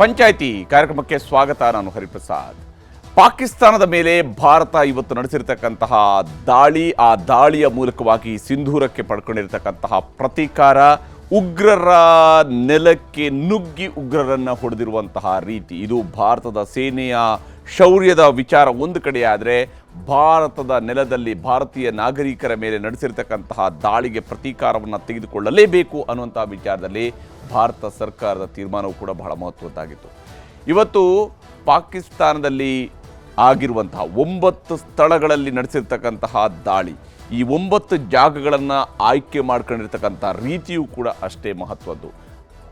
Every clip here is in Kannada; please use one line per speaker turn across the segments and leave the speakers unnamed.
ಪಂಚಾಯಿತಿ ಕಾರ್ಯಕ್ರಮಕ್ಕೆ ಸ್ವಾಗತ, ನಾನು ಹರಿಪ್ರಸಾದ್. ಪಾಕಿಸ್ತಾನದ ಮೇಲೆ ಭಾರತ ಇವತ್ತು ನಡೆಸಿರ್ತಕ್ಕಂತಹ ದಾಳಿ, ಆ ದಾಳಿಯ ಮೂಲಕವಾಗಿ ಸಿಂಧೂರಕ್ಕೆ ಪಡ್ಕೊಂಡಿರತಕ್ಕಂತಹ ಪ್ರತೀಕಾರ, ಉಗ್ರರ ನೆಲಕ್ಕೆ ನುಗ್ಗಿ ಉಗ್ರರನ್ನ ಹೊಡೆದಿರುವಂತಹ ರೀತಿ. ಇದು ಭಾರತದ ಸೇನೆಯ ಶೌರ್ಯದ ವಿಚಾರ ಒಂದು ಕಡೆಯಾದರೆ ಭಾರತದ ನೆಲದಲ್ಲಿ ಭಾರತೀಯ ನಾಗರಿಕರ ಮೇಲೆ ನಡೆಸಿರ್ತಕ್ಕಂತಹ ದಾಳಿಗೆ ಪ್ರತೀಕಾರವನ್ನು ತೆಗೆದುಕೊಳ್ಳಲೇಬೇಕು ಅನ್ನುವಂತಹ ವಿಚಾರದಲ್ಲಿ ಭಾರತ ಸರ್ಕಾರದ ತೀರ್ಮಾನವು ಕೂಡ ಬಹಳ ಮಹತ್ವದ್ದಾಗಿತ್ತು. ಇವತ್ತು ಪಾಕಿಸ್ತಾನದಲ್ಲಿ ಆಗಿರುವಂತಹ ಒಂಬತ್ತು ಸ್ಥಳಗಳಲ್ಲಿ ನಡೆಸಿರ್ತಕ್ಕಂತಹ ದಾಳಿ, ಈ ಒಂಬತ್ತು ಜಾಗಗಳನ್ನು ಆಯ್ಕೆ ಮಾಡ್ಕೊಂಡಿರ್ತಕ್ಕಂಥ ರೀತಿಯೂ ಕೂಡ ಅಷ್ಟೇ ಮಹತ್ವದ್ದು.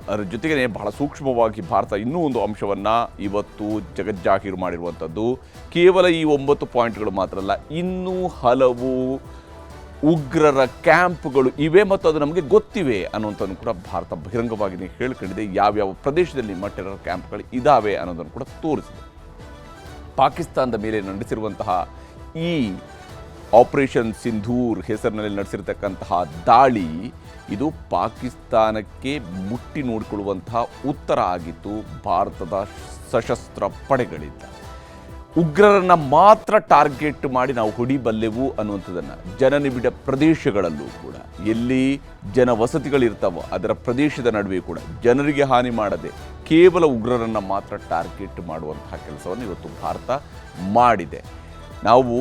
ಅದರ ಜೊತೆಗೇ ಬಹಳ ಸೂಕ್ಷ್ಮವಾಗಿ ಭಾರತ ಇನ್ನೂ ಒಂದು ಅಂಶವನ್ನು ಇವತ್ತು ಜಗಜ್ಜಾಹೀರು ಮಾಡಿರುವಂಥದ್ದು. ಕೇವಲ ಈ ಒಂಬತ್ತು ಪಾಯಿಂಟ್ಗಳು ಮಾತ್ರ ಅಲ್ಲ, ಇನ್ನೂ ಹಲವು ಉಗ್ರರ ಕ್ಯಾಂಪ್ಗಳು ಇವೆ ಮತ್ತು ಅದು ನಮಗೆ ಗೊತ್ತಿವೆ ಅನ್ನೋಂಥದ್ದು ಕೂಡ ಭಾರತ ಬಹಿರಂಗವಾಗಿ ಹೇಳ್ಕೊಂಡಿದೆ. ಯಾವ್ಯಾವ ಪ್ರದೇಶದಲ್ಲಿ ಟೆರರ್ ಕ್ಯಾಂಪ್ಗಳು ಇದ್ದಾವೆ ಅನ್ನೋದನ್ನು ಕೂಡ ತೋರಿಸಿದೆ. ಪಾಕಿಸ್ತಾನದ ಮೇಲೆ ನಡೆಸಿರುವಂತಹ ಈ ಆಪರೇಷನ್ ಸಿಂಧೂರ್ ಹೆಸರಿನಲ್ಲಿ ನಡೆಸಿರ್ತಕ್ಕಂತಹ ದಾಳಿ ಇದು ಪಾಕಿಸ್ತಾನಕ್ಕೆ ಮುಟ್ಟಿ ನೋಡಿಕೊಳ್ಳುವಂತಹ ಉತ್ತರ ಆಗಿತ್ತು. ಭಾರತದ ಸಶಸ್ತ್ರ ಪಡೆಗಳಿಂದ. ಉಗ್ರರನ್ನ ಮಾತ್ರ ಟಾರ್ಗೆಟ್ ಮಾಡಿ ನಾವು ಹೊಡಿಬಲ್ಲೆವು ಅನ್ನುವಂಥದ್ದನ್ನು ಜನನಿಬಿಡ ಪ್ರದೇಶಗಳಲ್ಲೂ ಕೂಡ, ಎಲ್ಲಿ ಜನ ವಸತಿಗಳಿರ್ತಾವೋ ಅದರ ಪ್ರದೇಶದ ನಡುವೆ ಕೂಡ ಜನರಿಗೆ ಹಾನಿ ಮಾಡದೆ ಕೇವಲ ಉಗ್ರರನ್ನು ಮಾತ್ರ ಟಾರ್ಗೆಟ್ ಮಾಡುವಂತಹ ಕೆಲಸವನ್ನು ಇವತ್ತು ಭಾರತ ಮಾಡಿದೆ. ನಾವು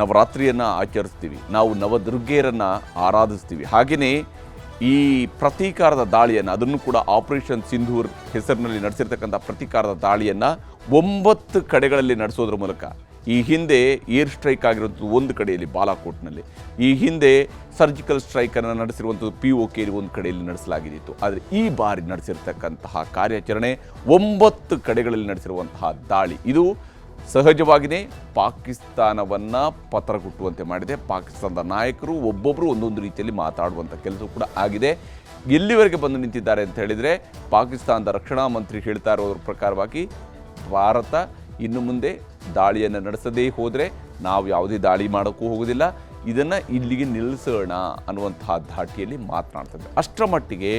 ನವರಾತ್ರಿಯನ್ನು ಆಚರಿಸ್ತೀವಿ, ನಾವು ನವದುರ್ಗೆಯರನ್ನು ಆರಾಧಿಸ್ತೀವಿ. ಹಾಗೆಯೇ ಈ ಪ್ರತೀಕಾರದ ದಾಳಿಯನ್ನು, ಅದನ್ನು ಕೂಡ ಆಪರೇಷನ್ ಸಿಂಧೂರ್ ಹೆಸರಿನಲ್ಲಿ ನಡೆಸಿರ್ತಕ್ಕಂಥ ಪ್ರತೀಕಾರದ ದಾಳಿಯನ್ನು ಒಂಬತ್ತು ಕಡೆಗಳಲ್ಲಿ ನಡೆಸೋದ್ರ ಮೂಲಕ ಈ ಹಿಂದೆ ಏರ್ ಸ್ಟ್ರೈಕ್ ಆಗಿರುವಂಥದ್ದು ಒಂದು ಕಡೆಯಲ್ಲಿ ಬಾಲಾಕೋಟ್ನಲ್ಲಿ, ಈ ಹಿಂದೆ ಸರ್ಜಿಕಲ್ ಸ್ಟ್ರೈಕನ್ನು ನಡೆಸಿರುವಂಥದ್ದು ಪಿ ಓ ಕೆಯಲ್ಲಿ ಒಂದು ಕಡೆಯಲ್ಲಿ ನಡೆಸಲಾಗಿದ್ದಿತ್ತು. ಆದರೆ ಈ ಬಾರಿ ನಡೆಸಿರ್ತಕ್ಕಂತಹ ಕಾರ್ಯಾಚರಣೆ ಒಂಬತ್ತು ಕಡೆಗಳಲ್ಲಿ ನಡೆಸಿರುವಂತಹ ದಾಳಿ. ಇದು ಸಹಜವಾಗಿಯೇ ಪಾಕಿಸ್ತಾನವನ್ನು ಪತ್ರಗುಟ್ಟುವಂತೆ ಮಾಡಿದೆ. ಪಾಕಿಸ್ತಾನದ ನಾಯಕರು ಒಬ್ಬೊಬ್ಬರು ಒಂದೊಂದು ರೀತಿಯಲ್ಲಿ ಮಾತಾಡುವಂಥ ಕೆಲಸ ಕೂಡ ಆಗಿದೆ. ಎಲ್ಲಿವರೆಗೆ ಬಂದು ನಿಂತಿದ್ದಾರೆ ಅಂತ ಹೇಳಿದರೆ ಪಾಕಿಸ್ತಾನದ ರಕ್ಷಣಾ ಮಂತ್ರಿ ಹೇಳ್ತಾ ಇರೋದ್ರ ಪ್ರಕಾರವಾಗಿ ಭಾರತ ಇನ್ನು ಮುಂದೆ ದಾಳಿಯನ್ನು ನಡೆಸದೇ ಹೋದರೆ ನಾವು ಯಾವುದೇ ದಾಳಿ ಮಾಡೋಕ್ಕೂ ಹೋಗೋದಿಲ್ಲ ಇದನ್ನು ಇಲ್ಲಿಗೆ ನಿಲ್ಲಿಸೋಣ ಅನ್ನುವಂತಹ ಧಾಟಿಯಲ್ಲಿ ಮಾತನಾಡ್ತದೆ ಅಷ್ಟರ ಮಟ್ಟಿಗೆ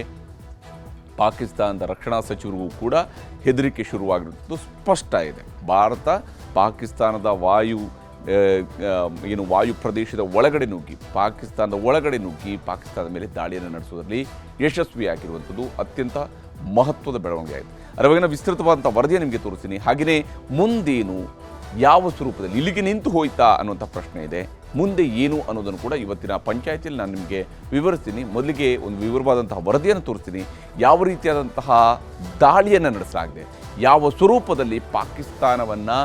ಪಾಕಿಸ್ತಾನದ ರಕ್ಷಣಾ ಸಚಿವರಿಗೂ ಕೂಡ ಹೆದರಿಕೆ ಶುರುವಾಗಿರುವುದು ಸ್ಪಷ್ಟ ಇದೆ. ಭಾರತ ಪಾಕಿಸ್ತಾನದ ವಾಯು ಏನು ವಾಯು ಪ್ರದೇಶದ ಒಳಗಡೆ ನುಗ್ಗಿ, ಪಾಕಿಸ್ತಾನದ ಒಳಗಡೆ ನುಗ್ಗಿ ಪಾಕಿಸ್ತಾನದ ಮೇಲೆ ದಾಳಿಯನ್ನು ನಡೆಸುವುದರಲ್ಲಿ ಯಶಸ್ವಿಯಾಗಿರುವಂಥದ್ದು ಅತ್ಯಂತ ಮಹತ್ವದ ಬೆಳವಣಿಗೆ ಆಗಿದೆ. ಅದರ ಬಗೆಗಿನ ವಿಸ್ತೃತವಾದಂಥ ವರದಿಯನ್ನು ನಿಮಗೆ ತೋರಿಸ್ತೀನಿ. ಹಾಗೆಯೇ ಮುಂದೇನು ಯಾವ ಸ್ವರೂಪದಲ್ಲಿ ಇಲ್ಲಿಗೆ ನಿಂತು ಹೋಯ್ತಾ ಅನ್ನುವಂಥ ಪ್ರಶ್ನೆ ಇದೆ. ಮುಂದೆ ಏನು ಅನ್ನೋದನ್ನು ಕೂಡ ಇವತ್ತಿನ ಪಂಚಾಯತಿಯಲ್ಲಿ ನಾನು ನಿಮಗೆ ವಿವರಿಸ್ತೀನಿ. ಮೊದಲಿಗೆ ಒಂದು ವಿವರವಾದಂತಹ ವರದಿಯನ್ನು ತೋರಿಸ್ತೀನಿ. ಯಾವ ರೀತಿಯಾದಂತಹ ದಾಳಿಯನ್ನು ನಡೆಸಲಾಗಿದೆ. ಯಾವ ಸ್ವರೂಪದಲ್ಲಿ ಪಾಕಿಸ್ತಾನವನ್ನು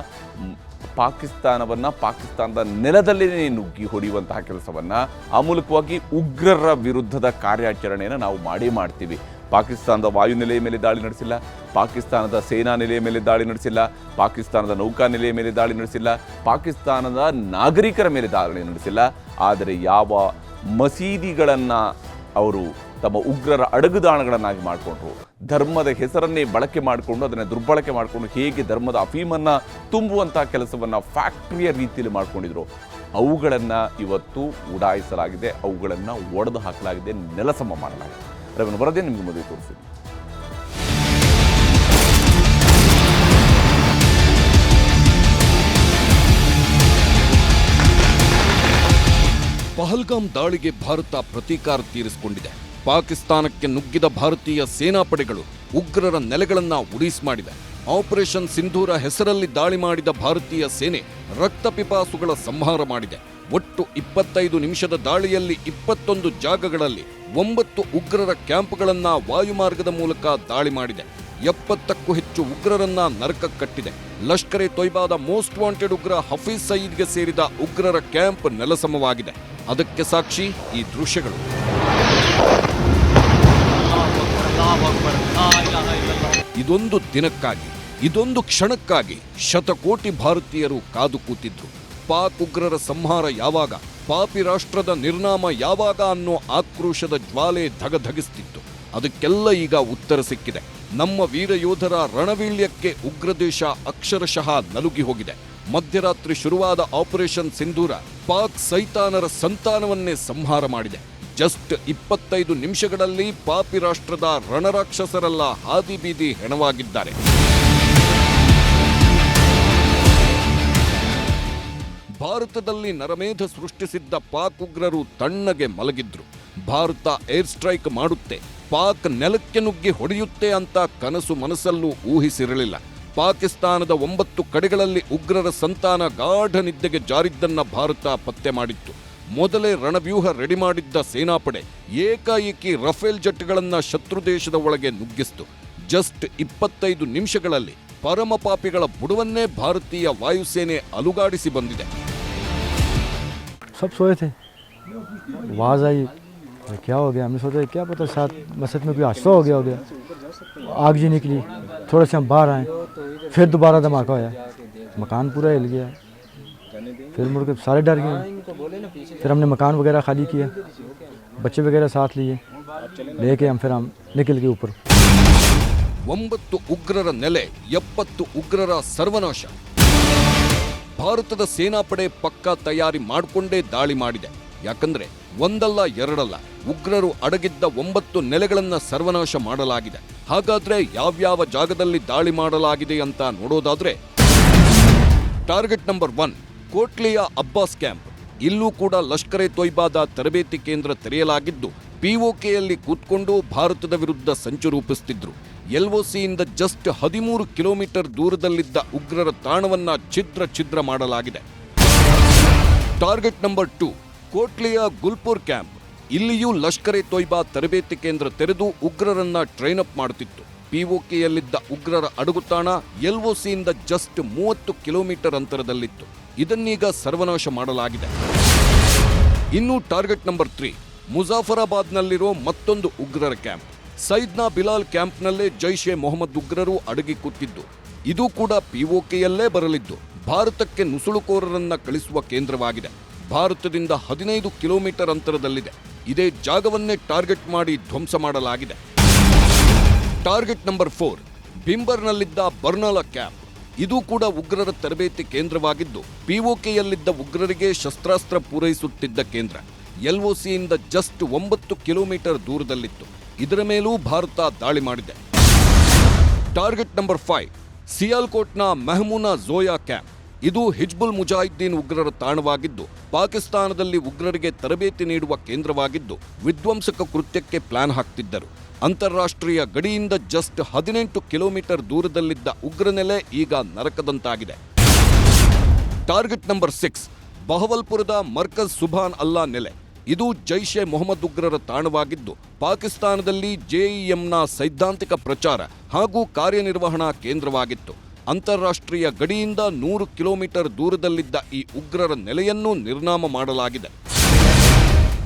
ಪಾಕಿಸ್ತಾನವನ್ನು ಪಾಕಿಸ್ತಾನದ ನೆಲದಲ್ಲೇ ನುಗ್ಗಿ ಹೊಡೆಯುವಂತಹ ಕೆಲಸವನ್ನು ಆ ಮೂಲಕವಾಗಿ ಉಗ್ರರ ವಿರುದ್ಧದ ಕಾರ್ಯಾಚರಣೆಯನ್ನು ನಾವು ಮಾಡೇ ಮಾಡ್ತೀವಿ. ಪಾಕಿಸ್ತಾನದ ವಾಯುನೆಲೆಯ ಮೇಲೆ ದಾಳಿ ನಡೆಸಿಲ್ಲ, ಪಾಕಿಸ್ತಾನದ ಸೇನಾ ನೆಲೆಯ ಮೇಲೆ ದಾಳಿ ನಡೆಸಿಲ್ಲ, ಪಾಕಿಸ್ತಾನದ ನೌಕಾ ನೆಲೆಯ ಮೇಲೆ ದಾಳಿ ನಡೆಸಿಲ್ಲ, ಪಾಕಿಸ್ತಾನದ ನಾಗರಿಕರ ಮೇಲೆ ದಾಳಿ ನಡೆಸಿಲ್ಲ. ಆದರೆ ಯಾವ ಮಸೀದಿಗಳನ್ನು ಅವರು ತಮ್ಮ ಉಗ್ರರ ಅಡಗುದಾಣಗಳನ್ನಾಗಿ ಮಾಡಿಕೊಂಡ್ರು, ಧರ್ಮದ ಹೆಸರನ್ನೇ ಬಳಕೆ ಮಾಡಿಕೊಂಡು, ಅದನ್ನು ದುರ್ಬಳಕೆ ಮಾಡಿಕೊಂಡು ಹೇಗೆ ಧರ್ಮದ ಅಫೀಮನ್ನು ತುಂಬುವಂಥ ಕೆಲಸವನ್ನು ಫ್ಯಾಕ್ಟ್ರಿಯ ರೀತಿಯಲ್ಲಿ ಮಾಡ್ಕೊಂಡಿದ್ರು. ಅವುಗಳನ್ನು ಇವತ್ತು ಉಡಾಯಿಸಲಾಗಿದೆ, ಅವುಗಳನ್ನು ಒಡೆದು ಹಾಕಲಾಗಿದೆ, ನೆಲಸಮ ಮಾಡಲಾಗಿದೆ. ಅದನ್ನು ಬರದೇ ನಿಮಗೆ ಮದುವೆ ತೋರಿಸಿದೆ
ಪಹಲ್ಗಾಮ್ ದಾಳಿಗೆ ಭಾರತ ಪ್ರತೀಕಾರ ತೀರಿಸಿಕೊಂಡಿದೆ. ಪಾಕಿಸ್ತಾನಕ್ಕೆ ನುಗ್ಗಿದ ಭಾರತೀಯ ಸೇನಾಪಡೆಗಳು ಉಗ್ರರ ನೆಲೆಗಳನ್ನ ಉಡೀಸ್ ಮಾಡಿದೆ ಆಪರೇಷನ್ ಸಿಂಧೂರ ಹೆಸರಲ್ಲಿ ದಾಳಿ ಮಾಡಿದ ಭಾರತೀಯ ಸೇನೆ ರಕ್ತಪಿಪಾಸುಗಳ ಸಂಹಾರ ಮಾಡಿದೆ. ಒಟ್ಟು ಇಪ್ಪತ್ತೈದು ನಿಮಿಷದ ದಾಳಿಯಲ್ಲಿ ಇಪ್ಪತ್ತೊಂದು ಜಾಗಗಳಲ್ಲಿ ಒಂಬತ್ತು ಉಗ್ರರ ಕ್ಯಾಂಪ್ಗಳನ್ನ ವಾಯುಮಾರ್ಗದ ಮೂಲಕ ದಾಳಿ ಮಾಡಿದೆ. ಎಪ್ಪತ್ತಕ್ಕೂ ಹೆಚ್ಚು ಉಗ್ರರನ್ನ ನರಕ ಕಟ್ಟಿದೆ. ಲಷ್ಕರೆ ತೊಯ್ಬಾದ ಮೋಸ್ಟ್ ವಾಂಟೆಡ್ ಉಗ್ರ ಹಫೀಜ್ ಸಯೀದ್ಗೆ ಸೇರಿದ ಉಗ್ರರ ಕ್ಯಾಂಪ್ ನೆಲಸಮವಾಗಿದೆ. ಅದಕ್ಕೆ ಸಾಕ್ಷಿ ಈ ದೃಶ್ಯಗಳು. ಇದೊಂದು ದಿನಕ್ಕಾಗಿ, ಇದೊಂದು ಕ್ಷಣಕ್ಕಾಗಿ ಶತಕೋಟಿ ಭಾರತೀಯರು ಕಾದು ಕೂತಿದ್ರು. ಪಾಕ್ ಉಗ್ರರ ಸಂಹಾರ ಯಾವಾಗ, ಪಾಪಿ ರಾಷ್ಟ್ರದ ನಿರ್ನಾಮ ಯಾವಾಗ ಅನ್ನೋ ಆಕ್ರೋಶದ ಜ್ವಾಲೆ ಧಗಧಗಿಸ್ತಿತ್ತು. ಅದಕ್ಕೆಲ್ಲ ಈಗ ಉತ್ತರ ಸಿಕ್ಕಿದೆ. ನಮ್ಮ ವೀರ ಯೋಧರ ರಣವೀಳ್ಯಕ್ಕೆ ಉಗ್ರದೇಶ ಅಕ್ಷರಶಃ ನಲುಗಿ ಹೋಗಿದೆ. ಮಧ್ಯರಾತ್ರಿ ಶುರುವಾದ ಆಪರೇಷನ್ ಸಿಂಧೂರ ಪಾಕ್ ಸೈತಾನರ ಸಂತಾನವನ್ನೇ ಸಂಹಾರ ಮಾಡಿದೆ. ಜಸ್ಟ್ ಇಪ್ಪತ್ತೈದು ನಿಮಿಷಗಳಲ್ಲಿ ಪಾಪಿ ರಾಷ್ಟ್ರದ ರಣರಾಕ್ಷಸರೆಲ್ಲ ಹಾದಿ ಬೀದಿ ಹೆಣವಾಗಿದ್ದಾರೆ. ಭಾರತದಲ್ಲಿ ನರಮೇಧ ಸೃಷ್ಟಿಸಿದ್ದ ಪಾಕ್ ಉಗ್ರರು ತಣ್ಣಗೆ ಮಲಗಿದ್ರು. ಭಾರತ ಏರ್ ಸ್ಟ್ರೈಕ್ ಮಾಡುತ್ತೆ. ಪಾಕ್ ನೆಲಕ್ಕೆ ನುಗ್ಗಿ ಹೊಡೆಯುತ್ತೆ ಅಂತ ಕನಸು ಮನಸ್ಸಲ್ಲೂ ಊಹಿಸಿರಲಿಲ್ಲ. ಪಾಕಿಸ್ತಾನದ ಒಂಬತ್ತು ಕಡೆಗಳಲ್ಲಿ ಉಗ್ರರ ಸಂತಾನ ಗಾಢ ನಿದ್ದೆಗೆ ಜಾರಿದ್ದನ್ನ ಭಾರತ ಪತ್ತೆ ಮಾಡಿತ್ತು. ಮೊದಲೇ ರಣವ್ಯೂಹ ರೆಡಿ ಮಾಡಿದ್ದ ಸೇನಾಪಡೆ ಏಕಾಏಕಿ ರಫೇಲ್ ಜೆಟ್ಗಳನ್ನ ಶತ್ರು ದೇಶದ ಒಳಗೆ ನುಗ್ಗಿಸ್ತು. ಜಸ್ಟ್ ಇಪ್ಪತ್ತೈದು ನಿಮಿಷಗಳಲ್ಲಿ ಪರಮಪಾಪಿಗಳ ಬುಡವನ್ನೇ ಭಾರತೀಯ ವಾಯುಸೇನೆ ಅಲುಗಾಡಿಸಿ ಬಂದಿದೆ.
सब सोए थे आवाज़ आई अरे क्या हो गया हमने सोचा क्या पता साथ मस्जिद में कोई हादसा हो गया हो गया आग जी निकली थोड़े से हम बाहर आए फिर दोबारा धमाका होया मकान पूरा हिल गया फिर मुड़ के सारे डर गए फिर हमने मकान वगैरह खाली किया बच्चे वगैरह साथ लिए लेके हम फिर हम निकल गए ऊपर
ಒಂಬತ್ತು ಉಗ್ರರ ನೆಲೆ ಎಪ್ಪತ್ತು ಉಗ್ರರ ಸರ್ವನಾಶ ಭಾರತದ ಸೇನಾಪಡೆ ಪಕ್ಕಾ ತಯಾರಿ ಮಾಡಿಕೊಂಡೇ ದಾಳಿ ಮಾಡಿದೆ. ಯಾಕಂದ್ರೆ ಒಂದಲ್ಲ ಎರಡಲ್ಲ ಉಗ್ರರು ಅಡಗಿದ್ದ ಒಂಬತ್ತು ನೆಲೆಗಳನ್ನ ಸರ್ವನಾಶ ಮಾಡಲಾಗಿದೆ. ಹಾಗಾದ್ರೆ ಯಾವ್ಯಾವ ಜಾಗದಲ್ಲಿ ದಾಳಿ ಮಾಡಲಾಗಿದೆ ಅಂತ ನೋಡೋದಾದ್ರೆ ಟಾರ್ಗೆಟ್ ನಂಬರ್ ಒನ್ ಕೋಟ್ಲಿಯ ಅಬ್ಬಾಸ್ ಕ್ಯಾಂಪ್. ಇಲ್ಲೂ ಕೂಡ ಲಷ್ಕರೆ ತೊಯ್ಬಾದ ತರಬೇತಿ ಕೇಂದ್ರ ತೆರೆಯಲಾಗಿದ್ದು ಪಿಒಕೆಯಲ್ಲಿ ಕೂತ್ಕೊಂಡು ಭಾರತದ ವಿರುದ್ಧ ಸಂಚು ರೂಪಿಸುತ್ತಿದ್ರು ಎಲ್ಒಸಿಯಿಂದ ಜಸ್ಟ್ ಹದಿಮೂರು ಕಿಲೋಮೀಟರ್ ದೂರದಲ್ಲಿದ್ದ ಉಗ್ರರ ತಾಣವನ್ನ ಛಿದ್ರ ಛಿದ್ರ ಮಾಡಲಾಗಿದೆ. ಟಾರ್ಗೆಟ್ ನಂಬರ್ ಟು, ಕೋಟ್ಲಿಯ ಗುಲ್ಪುರ್ ಕ್ಯಾಂಪ್. ಇಲ್ಲಿಯೂ ಲಷ್ಕರ್ ಎ ತೊಯ್ಬಾ ತರಬೇತಿ ಕೇಂದ್ರ ತೆರೆದು ಉಗ್ರರನ್ನ ಟ್ರೈನ್ ಅಪ್ ಮಾಡುತ್ತಿತ್ತು. ಪಿಒಕೆಯಲ್ಲಿದ್ದ ಉಗ್ರರ ಅಡಗುತಾಣ ಎಲ್ಒಸಿಯಿಂದ ಜಸ್ಟ್ ಮೂವತ್ತು ಕಿಲೋಮೀಟರ್ ಅಂತರದಲ್ಲಿತ್ತು. ಇದನ್ನೀಗ ಸರ್ವನಾಶ ಮಾಡಲಾಗಿದೆ. ಇನ್ನು ಟಾರ್ಗೆಟ್ ನಂಬರ್ ತ್ರೀ, ಮುಜಾಫರಾಬಾದ್ನಲ್ಲಿರೋ ಮತ್ತೊಂದು ಉಗ್ರರ ಕ್ಯಾಂಪ್. ಸೈದ್ನಾ ಬಿಲಾಲ್ ಕ್ಯಾಂಪ್ನಲ್ಲೇ ಜೈಷ್ ಎ ಮೊಹಮ್ಮದ್ ಉಗ್ರರು ಅಡಗಿ ಕೂತಿದ್ದು. ಇದು ಕೂಡ ಪಿಒಕೆಯಲ್ಲೇ ಬರಲಿದ್ದು. ಭಾರತಕ್ಕೆ ನುಸುಳುಕೋರರನ್ನ ಕಳಿಸುವ ಕೇಂದ್ರವಾಗಿದೆ. ಭಾರತದಿಂದ ಹದಿನೈದು ಕಿಲೋಮೀಟರ್ ಅಂತರದಲ್ಲಿದೆ. ಇದೇ ಜಾಗವನ್ನೇ ಟಾರ್ಗೆಟ್ ಮಾಡಿ ಧ್ವಂಸ ಮಾಡಲಾಗಿದೆ. ಟಾರ್ಗೆಟ್ ನಂಬರ್ ಫೋರ್ ಬಿಂಬರ್ನಲ್ಲಿದ್ದ ಬರ್ನಾಲ ಕ್ಯಾಂಪ್. ಇದು ಕೂಡ ಉಗ್ರರ ತರಬೇತಿ ಕೇಂದ್ರವಾಗಿದ್ದು ಪಿಒಕೆಯಲ್ಲಿದ್ದ ಉಗ್ರರಿಗೆ ಶಸ್ತ್ರಾಸ್ತ್ರ ಪೂರೈಸುತ್ತಿದ್ದ ಕೇಂದ್ರ. ಎಲ್ಒಸಿಯಿಂದ ಜಸ್ಟ್ ಒಂಬತ್ತು ಕಿಲೋಮೀಟರ್ ದೂರದಲ್ಲಿತ್ತು. ಇದರ ಮೇಲೂ ಭಾರತ ದಾಳಿ ಮಾಡಿದೆ. ಟಾರ್ಗೆಟ್ ನಂಬರ್ ಫೈವ್, ಸಿಯಾಲ್ಕೋಟ್ನ ಮೆಹಮೂನಾ ಝೋಯಾ ಕ್ಯಾಂಪ್. ಇದು ಹಿಜ್ಬುಲ್ ಮುಜಾಹಿದ್ದೀನ್ ಉಗ್ರರ ತಾಣವಾಗಿದ್ದು, ಪಾಕಿಸ್ತಾನದಲ್ಲಿ ಉಗ್ರರಿಗೆ ತರಬೇತಿ ನೀಡುವ ಕೇಂದ್ರವಾಗಿದ್ದು, ವಿಧ್ವಂಸಕ ಕೃತ್ಯಕ್ಕೆ ಪ್ಲಾನ್ ಹಾಕ್ತಿದ್ದರು. ಅಂತಾರಾಷ್ಟ್ರೀಯ ಗಡಿಯಿಂದ ಜಸ್ಟ್ ಹದಿನೆಂಟು ಕಿಲೋಮೀಟರ್ ದೂರದಲ್ಲಿದ್ದ ಉಗ್ರನೆಲೆ ಈಗ ನರಕದಂತಾಗಿದೆ. ಟಾರ್ಗೆಟ್ ನಂಬರ್ ಸಿಕ್ಸ್, ಬಹವಲ್ಪುರದ ಮರ್ಕಜ್ ಸುಭಾನ್ ಅಲ್ಲಾ ನೆಲೆ. ಇದು ಜೈಷ್ ಎ ಮೊಹಮ್ಮದ್ ಉಗ್ರರ ತಾಣವಾಗಿದ್ದು, ಪಾಕಿಸ್ತಾನದಲ್ಲಿ ಜೆಇಎಂನ ಸೈದ್ಧಾಂತಿಕ ಪ್ರಚಾರ ಹಾಗೂ ಕಾರ್ಯನಿರ್ವಹಣಾ ಕೇಂದ್ರವಾಗಿತ್ತು. ಅಂತಾರಾಷ್ಟ್ರೀಯ ಗಡಿಯಿಂದ ನೂರು ಕಿಲೋಮೀಟರ್ ದೂರದಲ್ಲಿದ್ದ ಈ ಉಗ್ರರ ನೆಲೆಯನ್ನು ನಿರ್ನಾಮ ಮಾಡಲಾಗಿದೆ.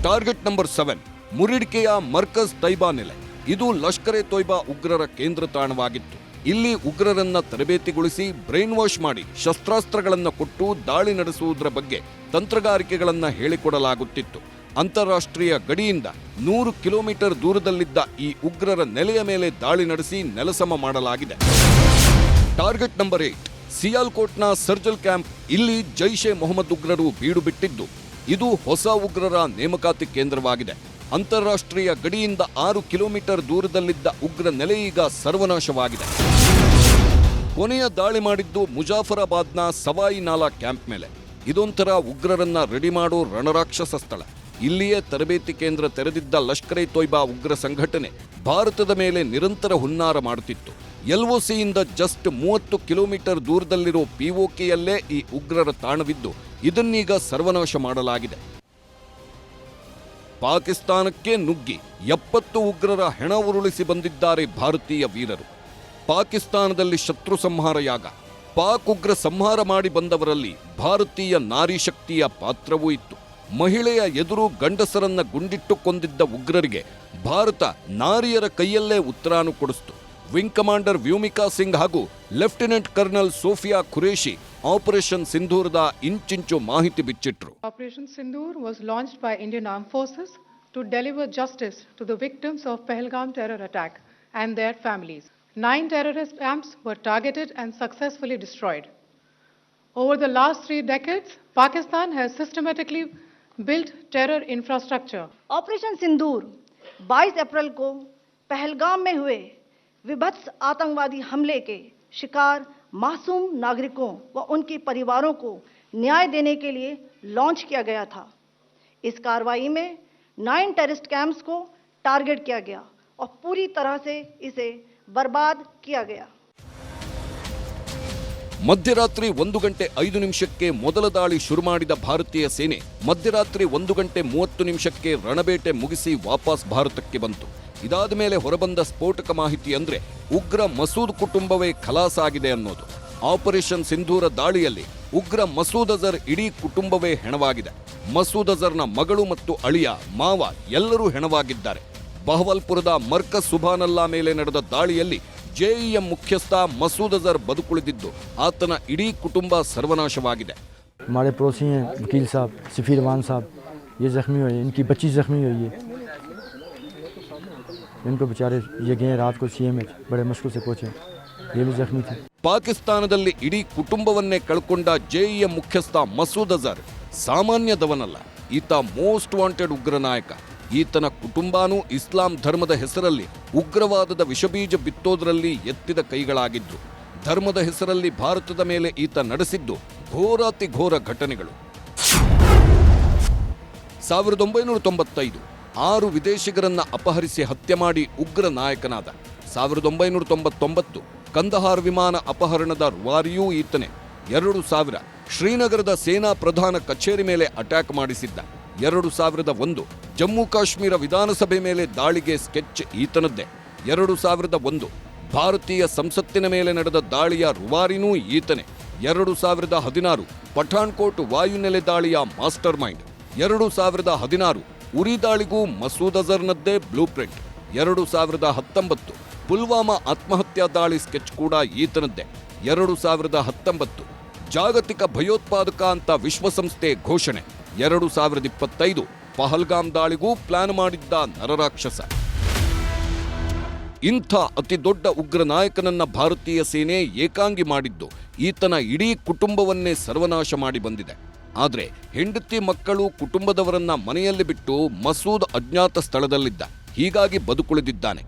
ಟಾರ್ಗೆಟ್ ನಂಬರ್ ಸೆವೆನ್, ಮುರಿಡಿಕೆಯ ಮರ್ಕಜ್ ತೈಬಾ ನೆಲೆ. ಇದು ಲಷ್ಕರೆ ತೊಯ್ಬಾ ಉಗ್ರರ ಕೇಂದ್ರ ತಾಣವಾಗಿತ್ತು. ಇಲ್ಲಿ ಉಗ್ರರನ್ನ ತರಬೇತಿಗೊಳಿಸಿ ಬ್ರೈನ್ ವಾಶ್ ಮಾಡಿ ಶಸ್ತ್ರಾಸ್ತ್ರಗಳನ್ನು ಕೊಟ್ಟು ದಾಳಿ ನಡೆಸುವುದರ ಬಗ್ಗೆ ತಂತ್ರಗಾರಿಕೆಗಳನ್ನು ಹೇಳಿಕೊಡಲಾಗುತ್ತಿತ್ತು. ಅಂತಾರಾಷ್ಟ್ರೀಯ ಗಡಿಯಿಂದ ನೂರು ಕಿಲೋಮೀಟರ್ ದೂರದಲ್ಲಿದ್ದ ಈ ಉಗ್ರರ ನೆಲೆಯ ಮೇಲೆ ದಾಳಿ ನಡೆಸಿ ನೆಲಸಮ ಮಾಡಲಾಗಿದೆ. ಟಾರ್ಗೆಟ್ ನಂಬರ್ ಏಟ್, ಸಿಯಾಲ್ಕೋಟ್ನ ಸರ್ಜಲ್ ಕ್ಯಾಂಪ್ ಇಲ್ಲಿ ಜೈಷ್ ಮೊಹಮ್ಮದ್ ಉಗ್ರರು ಬೀಡು ಬಿಟ್ಟಿದ್ದು, ಇದು ಹೊಸ ಉಗ್ರರ ನೇಮಕಾತಿ ಕೇಂದ್ರವಾಗಿದೆ. ಅಂತಾರಾಷ್ಟ್ರೀಯ ಗಡಿಯಿಂದ ಆರು ಕಿಲೋಮೀಟರ್ ದೂರದಲ್ಲಿದ್ದ ಉಗ್ರ ನೆಲೆ ಈಗ ಸರ್ವನಾಶವಾಗಿದೆ. ಕೊನೆಯ ದಾಳಿ ಮಾಡಿದ್ದು ಮುಜಾಫರಾಬಾದ್ನ ಸವಾಯಿ ನಾಲಾ ಕ್ಯಾಂಪ್ ಮೇಲೆ. ಇದೊಂಥರ ಉಗ್ರರನ್ನ ರೆಡಿ ಮಾಡೋ ರಣರಾಕ್ಷಸ ಸ್ಥಳ. ಇಲ್ಲಿಯೇ ತರಬೇತಿ ಕೇಂದ್ರ ತೆರೆದಿದ್ದ ಲಷ್ಕರ್ ಎ ತೊಯ್ಬಾ ಉಗ್ರ ಸಂಘಟನೆ ಭಾರತದ ಮೇಲೆ ನಿರಂತರ ಹುನ್ನಾರ ಮಾಡುತ್ತಿತ್ತು. ಎಲ್ಒಸಿಯಿಂದ ಜಸ್ಟ್ ಮೂವತ್ತು ಕಿಲೋಮೀಟರ್ ದೂರದಲ್ಲಿರೋ ಪಿಒಕೆಯಲ್ಲೇ ಈ ಉಗ್ರರ ತಾಣವಿದ್ದು, ಇದನ್ನೀಗ ಸರ್ವನಾಶ ಮಾಡಲಾಗಿದೆ. ಪಾಕಿಸ್ತಾನಕ್ಕೆ ನುಗ್ಗಿ ಎಪ್ಪತ್ತು ಉಗ್ರರ ಹೆಣ ಉರುಳಿಸಿ ಬಂದಿದ್ದಾರೆ ಭಾರತೀಯ ವೀರರು. ಪಾಕಿಸ್ತಾನದಲ್ಲಿ ಶತ್ರು ಸಂಹಾರ ಯಾಗ. ಪಾಕ್ ಉಗ್ರ ಸಂಹಾರ ಮಾಡಿ ಬಂದವರಲ್ಲಿ ಭಾರತೀಯ ನಾರಿ ಶಕ್ತಿಯ ಪಾತ್ರವೂ ಇತ್ತು. ಮಹಿಳೆಯ ಎದುರು ಗಂಡಸರನ್ನ ಗುಂಡಿಟ್ಟು ಕೊಂದಿದ್ದ ಉಗ್ರರಿಗೆ ಭಾರತ ನಾರಿಯರ ಕೈಯಲ್ಲೇ ಉತ್ತರಾನು ಕೊಡಿಸ್ತು. ವಿಂಗ್ ಕಮಾಂಡರ್ ವ್ಯೂಮಿಕಾ ಸಿಂಗ್ ಹಾಗೂ lieutenant colonel Sophia Qureshi operation ಸಿಂಧೂರ್ದ ಇಂಚಿಂಚು ಮಾಹಿತಿ ಬಿಚ್ಚಿಟ್ರು.
Operation Sindoor was launch by Indian arm forces to deliver justice to the victims of Pahalgam terror attack and their families nine terrorist camps were targeted and successfully destroyed over the last three decades Pakistan has systematically build terror infrastructure,
operation Sindoor 22 अप्रैल को पहलगाम में हुए विभत्स आतंकवादी हमले के शिकार मासूम नागरिकों व उनके परिवारों को न्याय देने के लिए लॉन्च किया गया था। इस कार्रवाई में नाइन टेररिस्ट कैंप्स को टारगेट किया गया और पूरी तरह से इसे बर्बाद किया गया।
ಮಧ್ಯರಾತ್ರಿ ಒಂದು ಗಂಟೆ ಐದು ನಿಮಿಷಕ್ಕೆ ಮೊದಲ ದಾಳಿ ಶುರು ಮಾಡಿದ ಭಾರತೀಯ ಸೇನೆ ಮಧ್ಯರಾತ್ರಿ ಒಂದು ಗಂಟೆ ಮೂವತ್ತು ನಿಮಿಷಕ್ಕೆ ರಣಬೇಟೆ ಮುಗಿಸಿ ವಾಪಸ್ ಭಾರತಕ್ಕೆ ಬಂತು. ಇದಾದ ಮೇಲೆ ಹೊರಬಂದ ಸ್ಫೋಟಕ ಮಾಹಿತಿ ಅಂದ್ರೆ ಉಗ್ರ ಮಸೂದ್ ಕುಟುಂಬವೇ ಖಲಾಸ್ ಆಗಿದೆ ಅನ್ನೋದು. ಆಪರೇಷನ್ ಸಿಂಧೂರ ದಾಳಿಯಲ್ಲಿ ಉಗ್ರ ಮಸೂದ್ ಅಜರ್ ಇಡೀ ಕುಟುಂಬವೇ ಹೆಣವಾಗಿದೆ. ಮಸೂದ್ ಅಜರ್ನ ಮಗಳು ಮತ್ತು ಅಳಿಯ ಮಾವ ಎಲ್ಲರೂ ಹೆಣವಾಗಿದ್ದಾರೆ. ಬಹವಲ್ಪುರದ ಮರ್ಕಸ್ ಸುಭಾನಲ್ಲಾ ಮೇಲೆ ನಡೆದ ದಾಳಿಯಲ್ಲಿ ಜೆಇಎಂ ಮುಖ್ಯಸ್ಥ ಮಸೂದ್ ಅಜರ್ ಬದುಕುಳಿದಿದ್ದು ಆತನ ಇಡೀ ಕುಟುಂಬ ಸರ್ವನಾಶವಾಗಿದೆ
हमारे पड़ोसी हैं वकील साहब सफ़ीर मान साहब ये ज़ख्मी हुए इनकी बच्ची ज़ख्मी हुई है इनको बेचारे ये गए रात को सी एम एच बड़े मुश्किल से पहुँचे ये भी ज़ख्मी थे
ಪಾಕಿಸ್ತಾನದಲ್ಲಿ ಇಡೀ ಕುಟುಂಬವನ್ನೇ ಕಳ್ಕೊಂಡ ಜೆಇಎಂ ಮುಖ್ಯಸ್ಥ ಮಸೂದ್ ಅಜರ್ ಸಾಮಾನ್ಯದವನಲ್ಲ ಈತ ಮೋಸ್ಟ್ ವಾಂಟೆಡ್ ಉಗ್ರ ನಾಯಕ ಈತನ ಕುಟುಂಬನೂ ಇಸ್ಲಾಂ ಧರ್ಮದ ಹೆಸರಲ್ಲಿ ಉಗ್ರವಾದದ ವಿಷಬೀಜ ಬಿತ್ತೋದ್ರಲ್ಲಿ ಎತ್ತಿದ ಕೈಗಳಾಗಿದ್ದು, ಧರ್ಮದ ಹೆಸರಲ್ಲಿ ಭಾರತದ ಮೇಲೆ ಈತ ನಡೆಸಿದ್ದು ಘೋರಾತಿ ಘೋರ ಘಟನೆಗಳು. ಸಾವಿರದ ಒಂಬೈನೂರ ತೊಂಬತ್ತೈದು, ಆರು ವಿದೇಶಿಗರನ್ನ ಅಪಹರಿಸಿ ಹತ್ಯೆ ಮಾಡಿ ಉಗ್ರ ನಾಯಕನಾದ. ಸಾವಿರದ ಒಂಬೈನೂರ ತೊಂಬತ್ತೊಂಬತ್ತು, ಕಂದಹಾರ್ ವಿಮಾನ ಅಪಹರಣದ ರುವಾರಿಯೂ ಈತನೇ. ಎರಡು ಸಾವಿರ ಶ್ರೀನಗರದ ಸೇನಾ ಪ್ರಧಾನ ಕಚೇರಿ ಮೇಲೆ ಅಟ್ಯಾಕ್ ಮಾಡಿಸಿದ್ದ. ಎರಡು ಸಾವಿರದ ಒಂದು ಜಮ್ಮು ಕಾಶ್ಮೀರ ವಿಧಾನಸಭೆ ಮೇಲೆ ದಾಳಿಗೆ ಸ್ಕೆಚ್ ಈತನದ್ದೇ. ಎರಡು ಸಾವಿರದ ಒಂದು ಭಾರತೀಯ ಸಂಸತ್ತಿನ ಮೇಲೆ ನಡೆದ ದಾಳಿಯ ರುವಾರಿನೂ ಈತನೇ. ಎರಡು ಸಾವಿರದ ಹದಿನಾರು ಪಠಾಣ್ಕೋಟ್ ವಾಯುನೆಲೆ ದಾಳಿಯ ಮಾಸ್ಟರ್ ಮೈಂಡ್ ಎರಡು ಸಾವಿರದ ಹದಿನಾರು ಉರಿ ದಾಳಿಗೂ ಮಸೂದ್ ಅಜರ್ನದ್ದೇ ಬ್ಲೂ ಪ್ರಿಂಟ್. ಎರಡು ಸಾವಿರದ ಹತ್ತೊಂಬತ್ತು ಪುಲ್ವಾಮಾ ಆತ್ಮಹತ್ಯಾ ದಾಳಿ ಸ್ಕೆಚ್ ಕೂಡ ಈತನದ್ದೇ. ಎರಡು ಸಾವಿರದ ಹತ್ತೊಂಬತ್ತು ಜಾಗತಿಕ ಭಯೋತ್ಪಾದಕ ಅಂತ ವಿಶ್ವಸಂಸ್ಥೆ ಘೋಷಣೆ. ಎರಡು ಸಾವಿರದ ಇಪ್ಪತ್ತೈದು ಪಹಲ್ಗಾಮ್ ದಾಳಿಗೂ ಪ್ಲಾನ್ ಮಾಡಿದ್ದ ನರರಾಕ್ಷಸ. ಇಂಥ ಅತಿ ದೊಡ್ಡ ಉಗ್ರ ನಾಯಕನನ್ನ ಭಾರತೀಯ ಸೇನೆ ಏಕಾಂಗಿ ಮಾಡಿದ್ದು ಈತನ ಇಡೀ ಕುಟುಂಬವನ್ನೇ ಸರ್ವನಾಶ ಮಾಡಿ ಬಂದಿದೆ. ಆದರೆ ಹೆಂಡತಿ ಮಕ್ಕಳು ಕುಟುಂಬದವರನ್ನ ಮನೆಯಲ್ಲಿ ಬಿಟ್ಟು ಮಸೂದ್ ಅಜ್ಞಾತ ಸ್ಥಳದಲ್ಲಿದ್ದ, ಹೀಗಾಗಿ ಬದುಕುಳಿದಿದ್ದಾನೆ.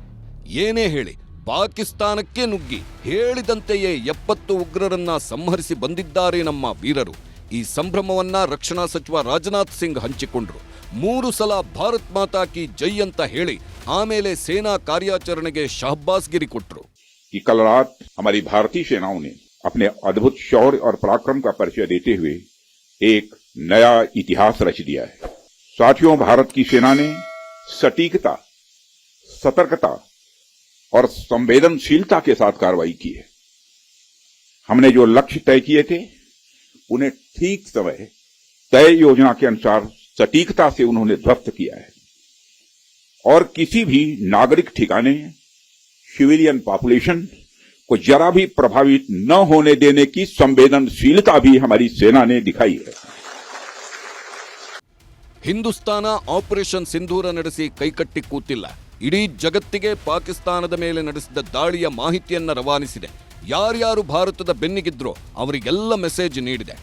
ಏನೇ ಹೇಳಿ, ಪಾಕಿಸ್ತಾನಕ್ಕೆ ನುಗ್ಗಿ ಹೇಳಿದಂತೆಯೇ ಎಪ್ಪತ್ತು ಉಗ್ರರನ್ನ ಸಂಹರಿಸಿ ಬಂದಿದ್ದಾರೆ ನಮ್ಮ ವೀರರು. ಈ ಸಂಭ್ರಮವನ್ನ ರಕ್ಷಣಾ ಸಚಿವ ರಾಜನಾಥ್ ಸಿಂಗ್ ಹಂಚಿಕೊಂಡ್ರು ಮೂರು ಸಲ ಭಾರತ್ ಮಾತಾ ಕಿ ಜೈ ಅಂತ ಹೇಳಿ ಆಮೇಲೆ ಸೇನಾ ಕಾರ್ಯಾಚರಣೆಗೆ ಶಹಬ್ಬಾಸ್ಗಿರಿ ಕೊಟ್ರು
कि कल रात हमारी भारतीय सेनाओं ने अपने अद्भुत शौर्य और पराक्रम का परिचय देते हुए एक नया इतिहास रच दिया है साथियों भारत की सेना ने सटीकता सतर्कता और संवेदनशीलता के साथ कार्रवाई की है हमने जो लक्ष्य तय किए थे उन्हें ठीक समय तय योजना के अनुसार सटीकता से उन्होंने ध्वस्त किया है और किसी भी नागरिक ठिकाने सिविलियन पॉपुलेशन को जरा भी प्रभावित न होने देने की संवेदनशीलता भी हमारी सेना ने दिखाई है
ಹಿಂದೂಸ್ತಾನ ಆಪರೇಷನ್ ಸಿಂಧೂರ ನಡೆಸಿ ಕೈಕಟ್ಟಿ ಕೂತಿಲ್ಲ ಇಡೀ ಜಗತ್ತಿಗೆ ಪಾಕಿಸ್ತಾನದ ಮೇಲೆ ನಡೆಸಿದ ದಾಳಿಯ ಮಾಹಿತಿಯನ್ನ ರವಾನಿಸಿದೆ ಯಾರ್ಯಾರು ಭಾರತದ ಬೆನ್ನಿಗಿದ್ರೋ ಅವರಿಗೆಲ್ಲ ಮೆಸೇಜ್ ನೀಡಿದೆ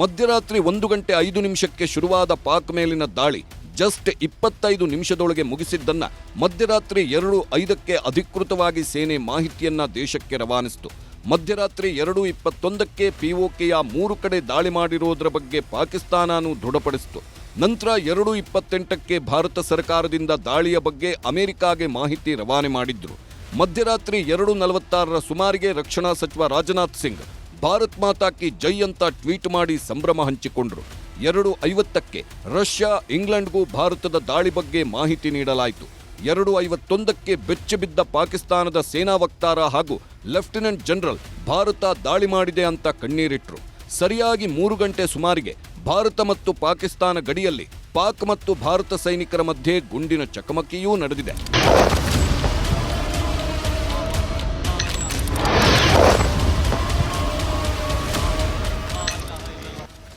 ಮಧ್ಯರಾತ್ರಿ ಒಂದು ಗಂಟೆ ಐದು ನಿಮಿಷಕ್ಕೆ ಶುರುವಾದ ಪಾಕ್ ಮೇಲಿನ ದಾಳಿ ಜಸ್ಟ್ ಇಪ್ಪತ್ತೈದು ನಿಮಿಷದೊಳಗೆ ಮುಗಿಸಿದ್ದನ್ನ ಮಧ್ಯರಾತ್ರಿ ಎರಡು ಐದಕ್ಕೆ ಅಧಿಕೃತವಾಗಿ ಸೇನೆ ಮಾಹಿತಿಯನ್ನ ದೇಶಕ್ಕೆ ರವಾನಿಸಿತು. ಮಧ್ಯರಾತ್ರಿ ಎರಡು ಇಪ್ಪತ್ತೊಂದಕ್ಕೆ ಪಿಒಕೆಯ ಮೂರು ಕಡೆ ದಾಳಿ ಮಾಡಿರೋದ್ರ ಬಗ್ಗೆ ಪಾಕಿಸ್ತಾನನು ದೃಢಪಡಿಸಿತು. ನಂತರ ಎರಡು ಇಪ್ಪತ್ತೆಂಟಕ್ಕೆ ಭಾರತ ಸರ್ಕಾರದಿಂದ ದಾಳಿಯ ಬಗ್ಗೆ ಅಮೆರಿಕಾಗೆ ಮಾಹಿತಿ ರವಾನೆ ಮಾಡಿದ್ರು. ಮಧ್ಯರಾತ್ರಿ ಎರಡು ನಲವತ್ತಾರರ ಸುಮಾರಿಗೆ ರಕ್ಷಣಾ ಸಚಿವ ರಾಜನಾಥ್ ಸಿಂಗ್ ಭಾರತ್ ಮಾತಾ ಕಿ ಜೈ ಅಂತ ಟ್ವೀಟ್ ಮಾಡಿ ಸಂಭ್ರಮ ಹಂಚಿಕೊಂಡ್ರು. ಎರಡು ಐವತ್ತಕ್ಕೆ ರಷ್ಯಾ ಇಂಗ್ಲೆಂಡ್ಗೂ ಭಾರತದ ದಾಳಿ ಬಗ್ಗೆ ಮಾಹಿತಿ ನೀಡಲಾಯಿತು. ಎರಡು ಐವತ್ತೊಂದಕ್ಕೆ ಬೆಚ್ಚಿಬಿದ್ದ ಪಾಕಿಸ್ತಾನದ ಸೇನಾ ವಕ್ತಾರ ಹಾಗೂ ಲೆಫ್ಟಿನೆಂಟ್ ಜನರಲ್ ಭಾರತ ದಾಳಿ ಮಾಡಿದೆ ಅಂತ ಕಣ್ಣೀರಿಟ್ರು. ಸರಿಯಾಗಿ ಮೂರು ಗಂಟೆ ಸುಮಾರಿಗೆ ಭಾರತ ಮತ್ತು ಪಾಕಿಸ್ತಾನ ಗಡಿಯಲ್ಲಿ ಪಾಕ್ ಮತ್ತು ಭಾರತ ಸೈನಿಕರ ಮಧ್ಯೆ ಗುಂಡಿನ ಚಕಮಕಿಯೂ ನಡೆದಿದೆ.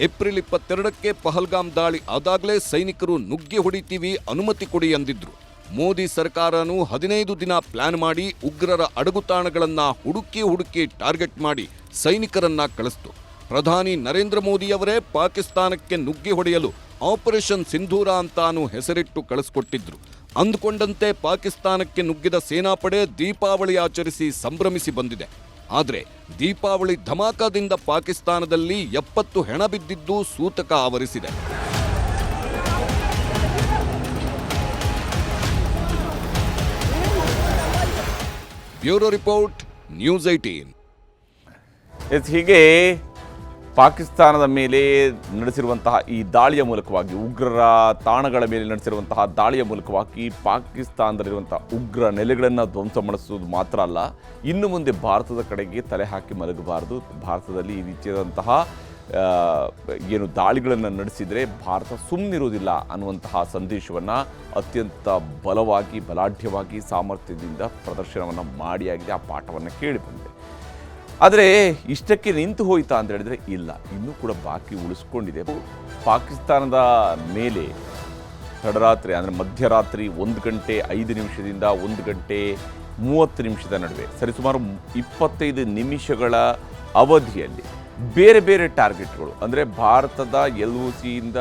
ಏಪ್ರಿಲ್ ಇಪ್ಪತ್ತೆರಡಕ್ಕೆ ಪಹಲ್ಗಾಮ್ ದಾಳಿ ಆದಾಗಲೇ ಸೈನಿಕರು ನುಗ್ಗಿ ಹೊಡಿತೀವಿ ಅನುಮತಿ ಕೊಡಿ ಎಂದಿದ್ರು ಮೋದಿ ಸರ್ಕಾರನೂ ಹದಿನೈದು ದಿನ ಪ್ಲಾನ್ ಮಾಡಿ ಉಗ್ರರ ಅಡಗುತಾಣಗಳನ್ನು ಹುಡುಕಿ ಹುಡುಕಿ ಟಾರ್ಗೆಟ್ ಮಾಡಿ ಸೈನಿಕರನ್ನ ಕಳಿಸ್ತು. ಪ್ರಧಾನಿ ನರೇಂದ್ರ ಮೋದಿಯವರೇ ಪಾಕಿಸ್ತಾನಕ್ಕೆ ನುಗ್ಗಿ ಹೊಡೆಯಲು ಆಪರೇಷನ್ ಸಿಂಧೂರ ಅಂತಾನು ಹೆಸರಿಟ್ಟು ಕಳಿಸ್ಕೊಟ್ಟಿದ್ರು. ಅಂದುಕೊಂಡಂತೆ ಪಾಕಿಸ್ತಾನಕ್ಕೆ ನುಗ್ಗಿದ ಸೇನಾಪಡೆ ದೀಪಾವಳಿ ಆಚರಿಸಿ ಸಂಭ್ರಮಿಸಿ ಬಂದಿದೆ. ಆದರೆ ದೀಪಾವಳಿ ಧಮಾಕದಿಂದ ಪಾಕಿಸ್ತಾನದಲ್ಲಿ ಎಪ್ಪತ್ತು ಹೆಣ ಬಿದ್ದಿದ್ದು ಸೂತಕ ಆವರಿಸಿದೆ. ಬ್ಯೂರೋ ರಿಪೋರ್ಟ್ ನ್ಯೂಸ್ ಐಟೀನ್
ಹೀಗೆ ಪಾಕಿಸ್ತಾನದ ಮೇಲೆ ನಡೆಸಿರುವಂತಹ ಈ ದಾಳಿಯ ಮೂಲಕವಾಗಿ, ಉಗ್ರರ ತಾಣಗಳ ಮೇಲೆ ನಡೆಸಿರುವಂತಹ ದಾಳಿಯ ಮೂಲಕವಾಗಿ ಪಾಕಿಸ್ತಾನದಲ್ಲಿರುವಂತಹ ಉಗ್ರ ನೆಲೆಗಳನ್ನು ಧ್ವಂಸ ಮಾಡಿಸುವುದು ಮಾತ್ರ ಅಲ್ಲ, ಇನ್ನು ಮುಂದೆ ಭಾರತದ ಕಡೆಗೆ ತಲೆ ಹಾಕಿ ಮಲಗಬಾರದು. ಭಾರತದಲ್ಲಿ ಈ ರೀತಿಯಾದಂತಹ ಏನು ದಾಳಿಗಳನ್ನು ನಡೆಸಿದರೆ ಭಾರತ ಸುಮ್ಮನಿರುವುದಿಲ್ಲ ಅನ್ನುವಂತಹ ಸಂದೇಶವನ್ನು ಅತ್ಯಂತ ಬಲವಾಗಿ, ಬಲಾಢ್ಯವಾಗಿ ಸಾಮರ್ಥ್ಯದಿಂದ ಪ್ರದರ್ಶನವನ್ನು ಮಾಡಿಯಾಗಿದೆ ಆ ಪಾಠವನ್ನು ಕೇಳಿ ಬಂದಿದೆ ಆದರೆ ಇಷ್ಟಕ್ಕೆ ನಿಂತು ಹೋಯ್ತಾ ಅಂತ ಹೇಳಿದ್ರೆ ಇಲ್ಲ. ಇನ್ನೂ ಕೂಡ ಬಾಕಿ ಉಳಿಸ್ಕೊಂಡಿದೆ. ಪಾಕಿಸ್ತಾನದ ಮೇಲೆ ತಡರಾತ್ರಿ, ಅಂದರೆ ಮಧ್ಯರಾತ್ರಿ ಒಂದು ಗಂಟೆ ಐದು ನಿಮಿಷದಿಂದ ಒಂದು ಗಂಟೆ ಮೂವತ್ತು ನಿಮಿಷದ ನಡುವೆ, ಸರಿಸುಮಾರು ಇಪ್ಪತ್ತೈದು ನಿಮಿಷಗಳ ಅವಧಿಯಲ್ಲಿ ಬೇರೆ ಬೇರೆ ಟಾರ್ಗೆಟ್ಗಳು, ಅಂದರೆ ಭಾರತದ ಎಲ್ ಒ ಸಿಯಿಂದ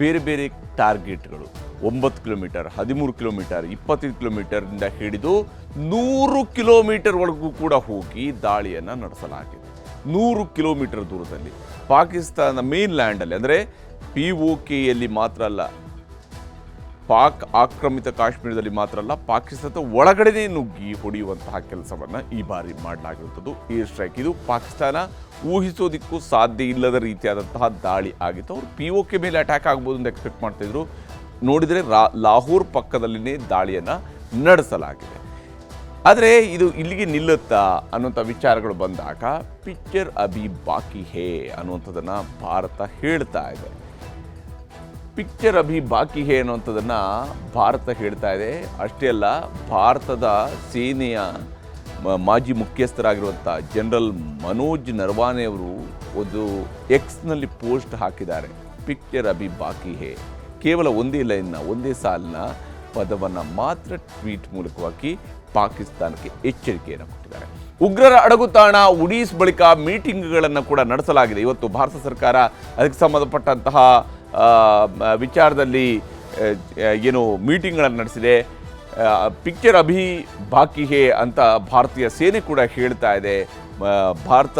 ಬೇರೆ ಬೇರೆ ಟಾರ್ಗೆಟ್ಗಳು ಒಂಬತ್ತು ಕಿಲೋಮೀಟರ್, ಹದಿಮೂರು ಕಿಲೋಮೀಟರ್, ಇಪ್ಪತ್ತೈದು ಕಿಲೋಮೀಟರ್ನಿಂದ ಹಿಡಿದು ನೂರು ಕಿಲೋಮೀಟರ್ ಒಳಗೂ ಕೂಡ ಹೋಗಿ ದಾಳಿಯನ್ನು ನಡೆಸಲಾಗಿದೆ. ನೂರು ಕಿಲೋಮೀಟರ್ ದೂರದಲ್ಲಿ. ಪಾಕಿಸ್ತಾನ ಮೇನ್ ಲ್ಯಾಂಡಲ್ಲಿ ಅಂದರೆ ಪಿ ಒ ಕೆಯಲ್ಲಿ ಮಾತ್ರ ಅಲ್ಲ, ಪಾಕ್ ಆಕ್ರಮಿತ ಕಾಶ್ಮೀರದಲ್ಲಿ ಮಾತ್ರ ಅಲ್ಲ, ಪಾಕಿಸ್ತಾನದ ಒಳಗಡೆನೇ ನುಗ್ಗಿ ಹೊಡೆಯುವಂತಹ ಕೆಲಸವನ್ನು ಈ ಬಾರಿ ಮಾಡಲಾಗಿರುತ್ತದೆ ಏರ್ ಸ್ಟ್ರೈಕ್ ಇದು. ಪಾಕಿಸ್ತಾನ ಊಹಿಸೋದಿಕ್ಕೂ ಸಾಧ್ಯ ಇಲ್ಲದ ರೀತಿಯಾದಂತಹ ದಾಳಿ ಆಗಿತ್ತು. ಅವರು ಪಿ ಒ ಕೆ ಮೇಲೆ ಅಟ್ಯಾಕ್ ಆಗ್ಬೋದು ಅಂತ ಎಕ್ಸ್ಪೆಕ್ಟ್ ಮಾಡ್ತಿದ್ರು ನೋಡಿದರೆ ರಾ ಲಾಹೋರ್ ಪಕ್ಕದಲ್ಲಿನೇ ದಾಳಿಯನ್ನು ನಡೆಸಲಾಗಿದೆ. ಆದರೆ ಇದು ಇಲ್ಲಿಗೆ ನಿಲ್ಲುತ್ತಾ ಅನ್ನುವಂಥ ವಿಚಾರಗಳು ಬಂದಾಗ ಪಿಕ್ಚರ್ ಅಭಿ ಬಾಕಿ ಹೇ ಅನ್ನುವಂಥದ್ದನ್ನು ಭಾರತ ಹೇಳ್ತಾ ಇದೆ. ಪಿಕ್ಚರ್ ಅಭಿ ಬಾಕಿ ಹೇ ಅನ್ನುವಂಥದ್ದನ್ನು ಭಾರತ ಹೇಳ್ತಾ ಇದೆ. ಅಷ್ಟೇ ಅಲ್ಲ, ಭಾರತದ ಸೇನೆಯ ಮಾಜಿ ಮುಖ್ಯಸ್ಥರಾಗಿರುವಂಥ ಜನರಲ್ ಮನೋಜ್ ನರ್ವಾನೆಯವರು ಒಂದು ಎಕ್ಸ್ನಲ್ಲಿ ಪೋಸ್ಟ್ ಹಾಕಿದ್ದಾರೆ. ಪಿಕ್ಚರ್ ಅಭಿ ಬಾಕಿ ಹೇ. ಕೇವಲ ಒಂದೇ ಲೈನ್ನ, ಒಂದೇ ಸಾಲಿನ ಪದವನ್ನು ಮಾತ್ರ ಟ್ವೀಟ್ ಮೂಲಕವಾಗಿ ಪಾಕಿಸ್ತಾನಕ್ಕೆ ಎಚ್ಚರಿಕೆಯನ್ನು ಕೊಟ್ಟಿದ್ದಾರೆ. ಉಗ್ರರ ಅಡಗುತಾಣ ಉಡೀಸ್ ಬಳಿಕ ಮೀಟಿಂಗ್ಗಳನ್ನು ಕೂಡ ನಡೆಸಲಾಗಿದೆ. ಇವತ್ತು ಭಾರತ ಸರ್ಕಾರ ಅದಕ್ಕೆ ಸಂಬಂಧಪಟ್ಟಂತಹ ವಿಚಾರದಲ್ಲಿ ಏನು ಮೀಟಿಂಗ್ಗಳನ್ನು ನಡೆಸಿದೆ. ಪಿಕ್ಚರ್ ಅಭಿ ಬಾಕಿ ಹೇ ಅಂತ ಭಾರತೀಯ ಸೇನೆ ಕೂಡ ಹೇಳ್ತಾ ಇದೆ. ಭಾರತ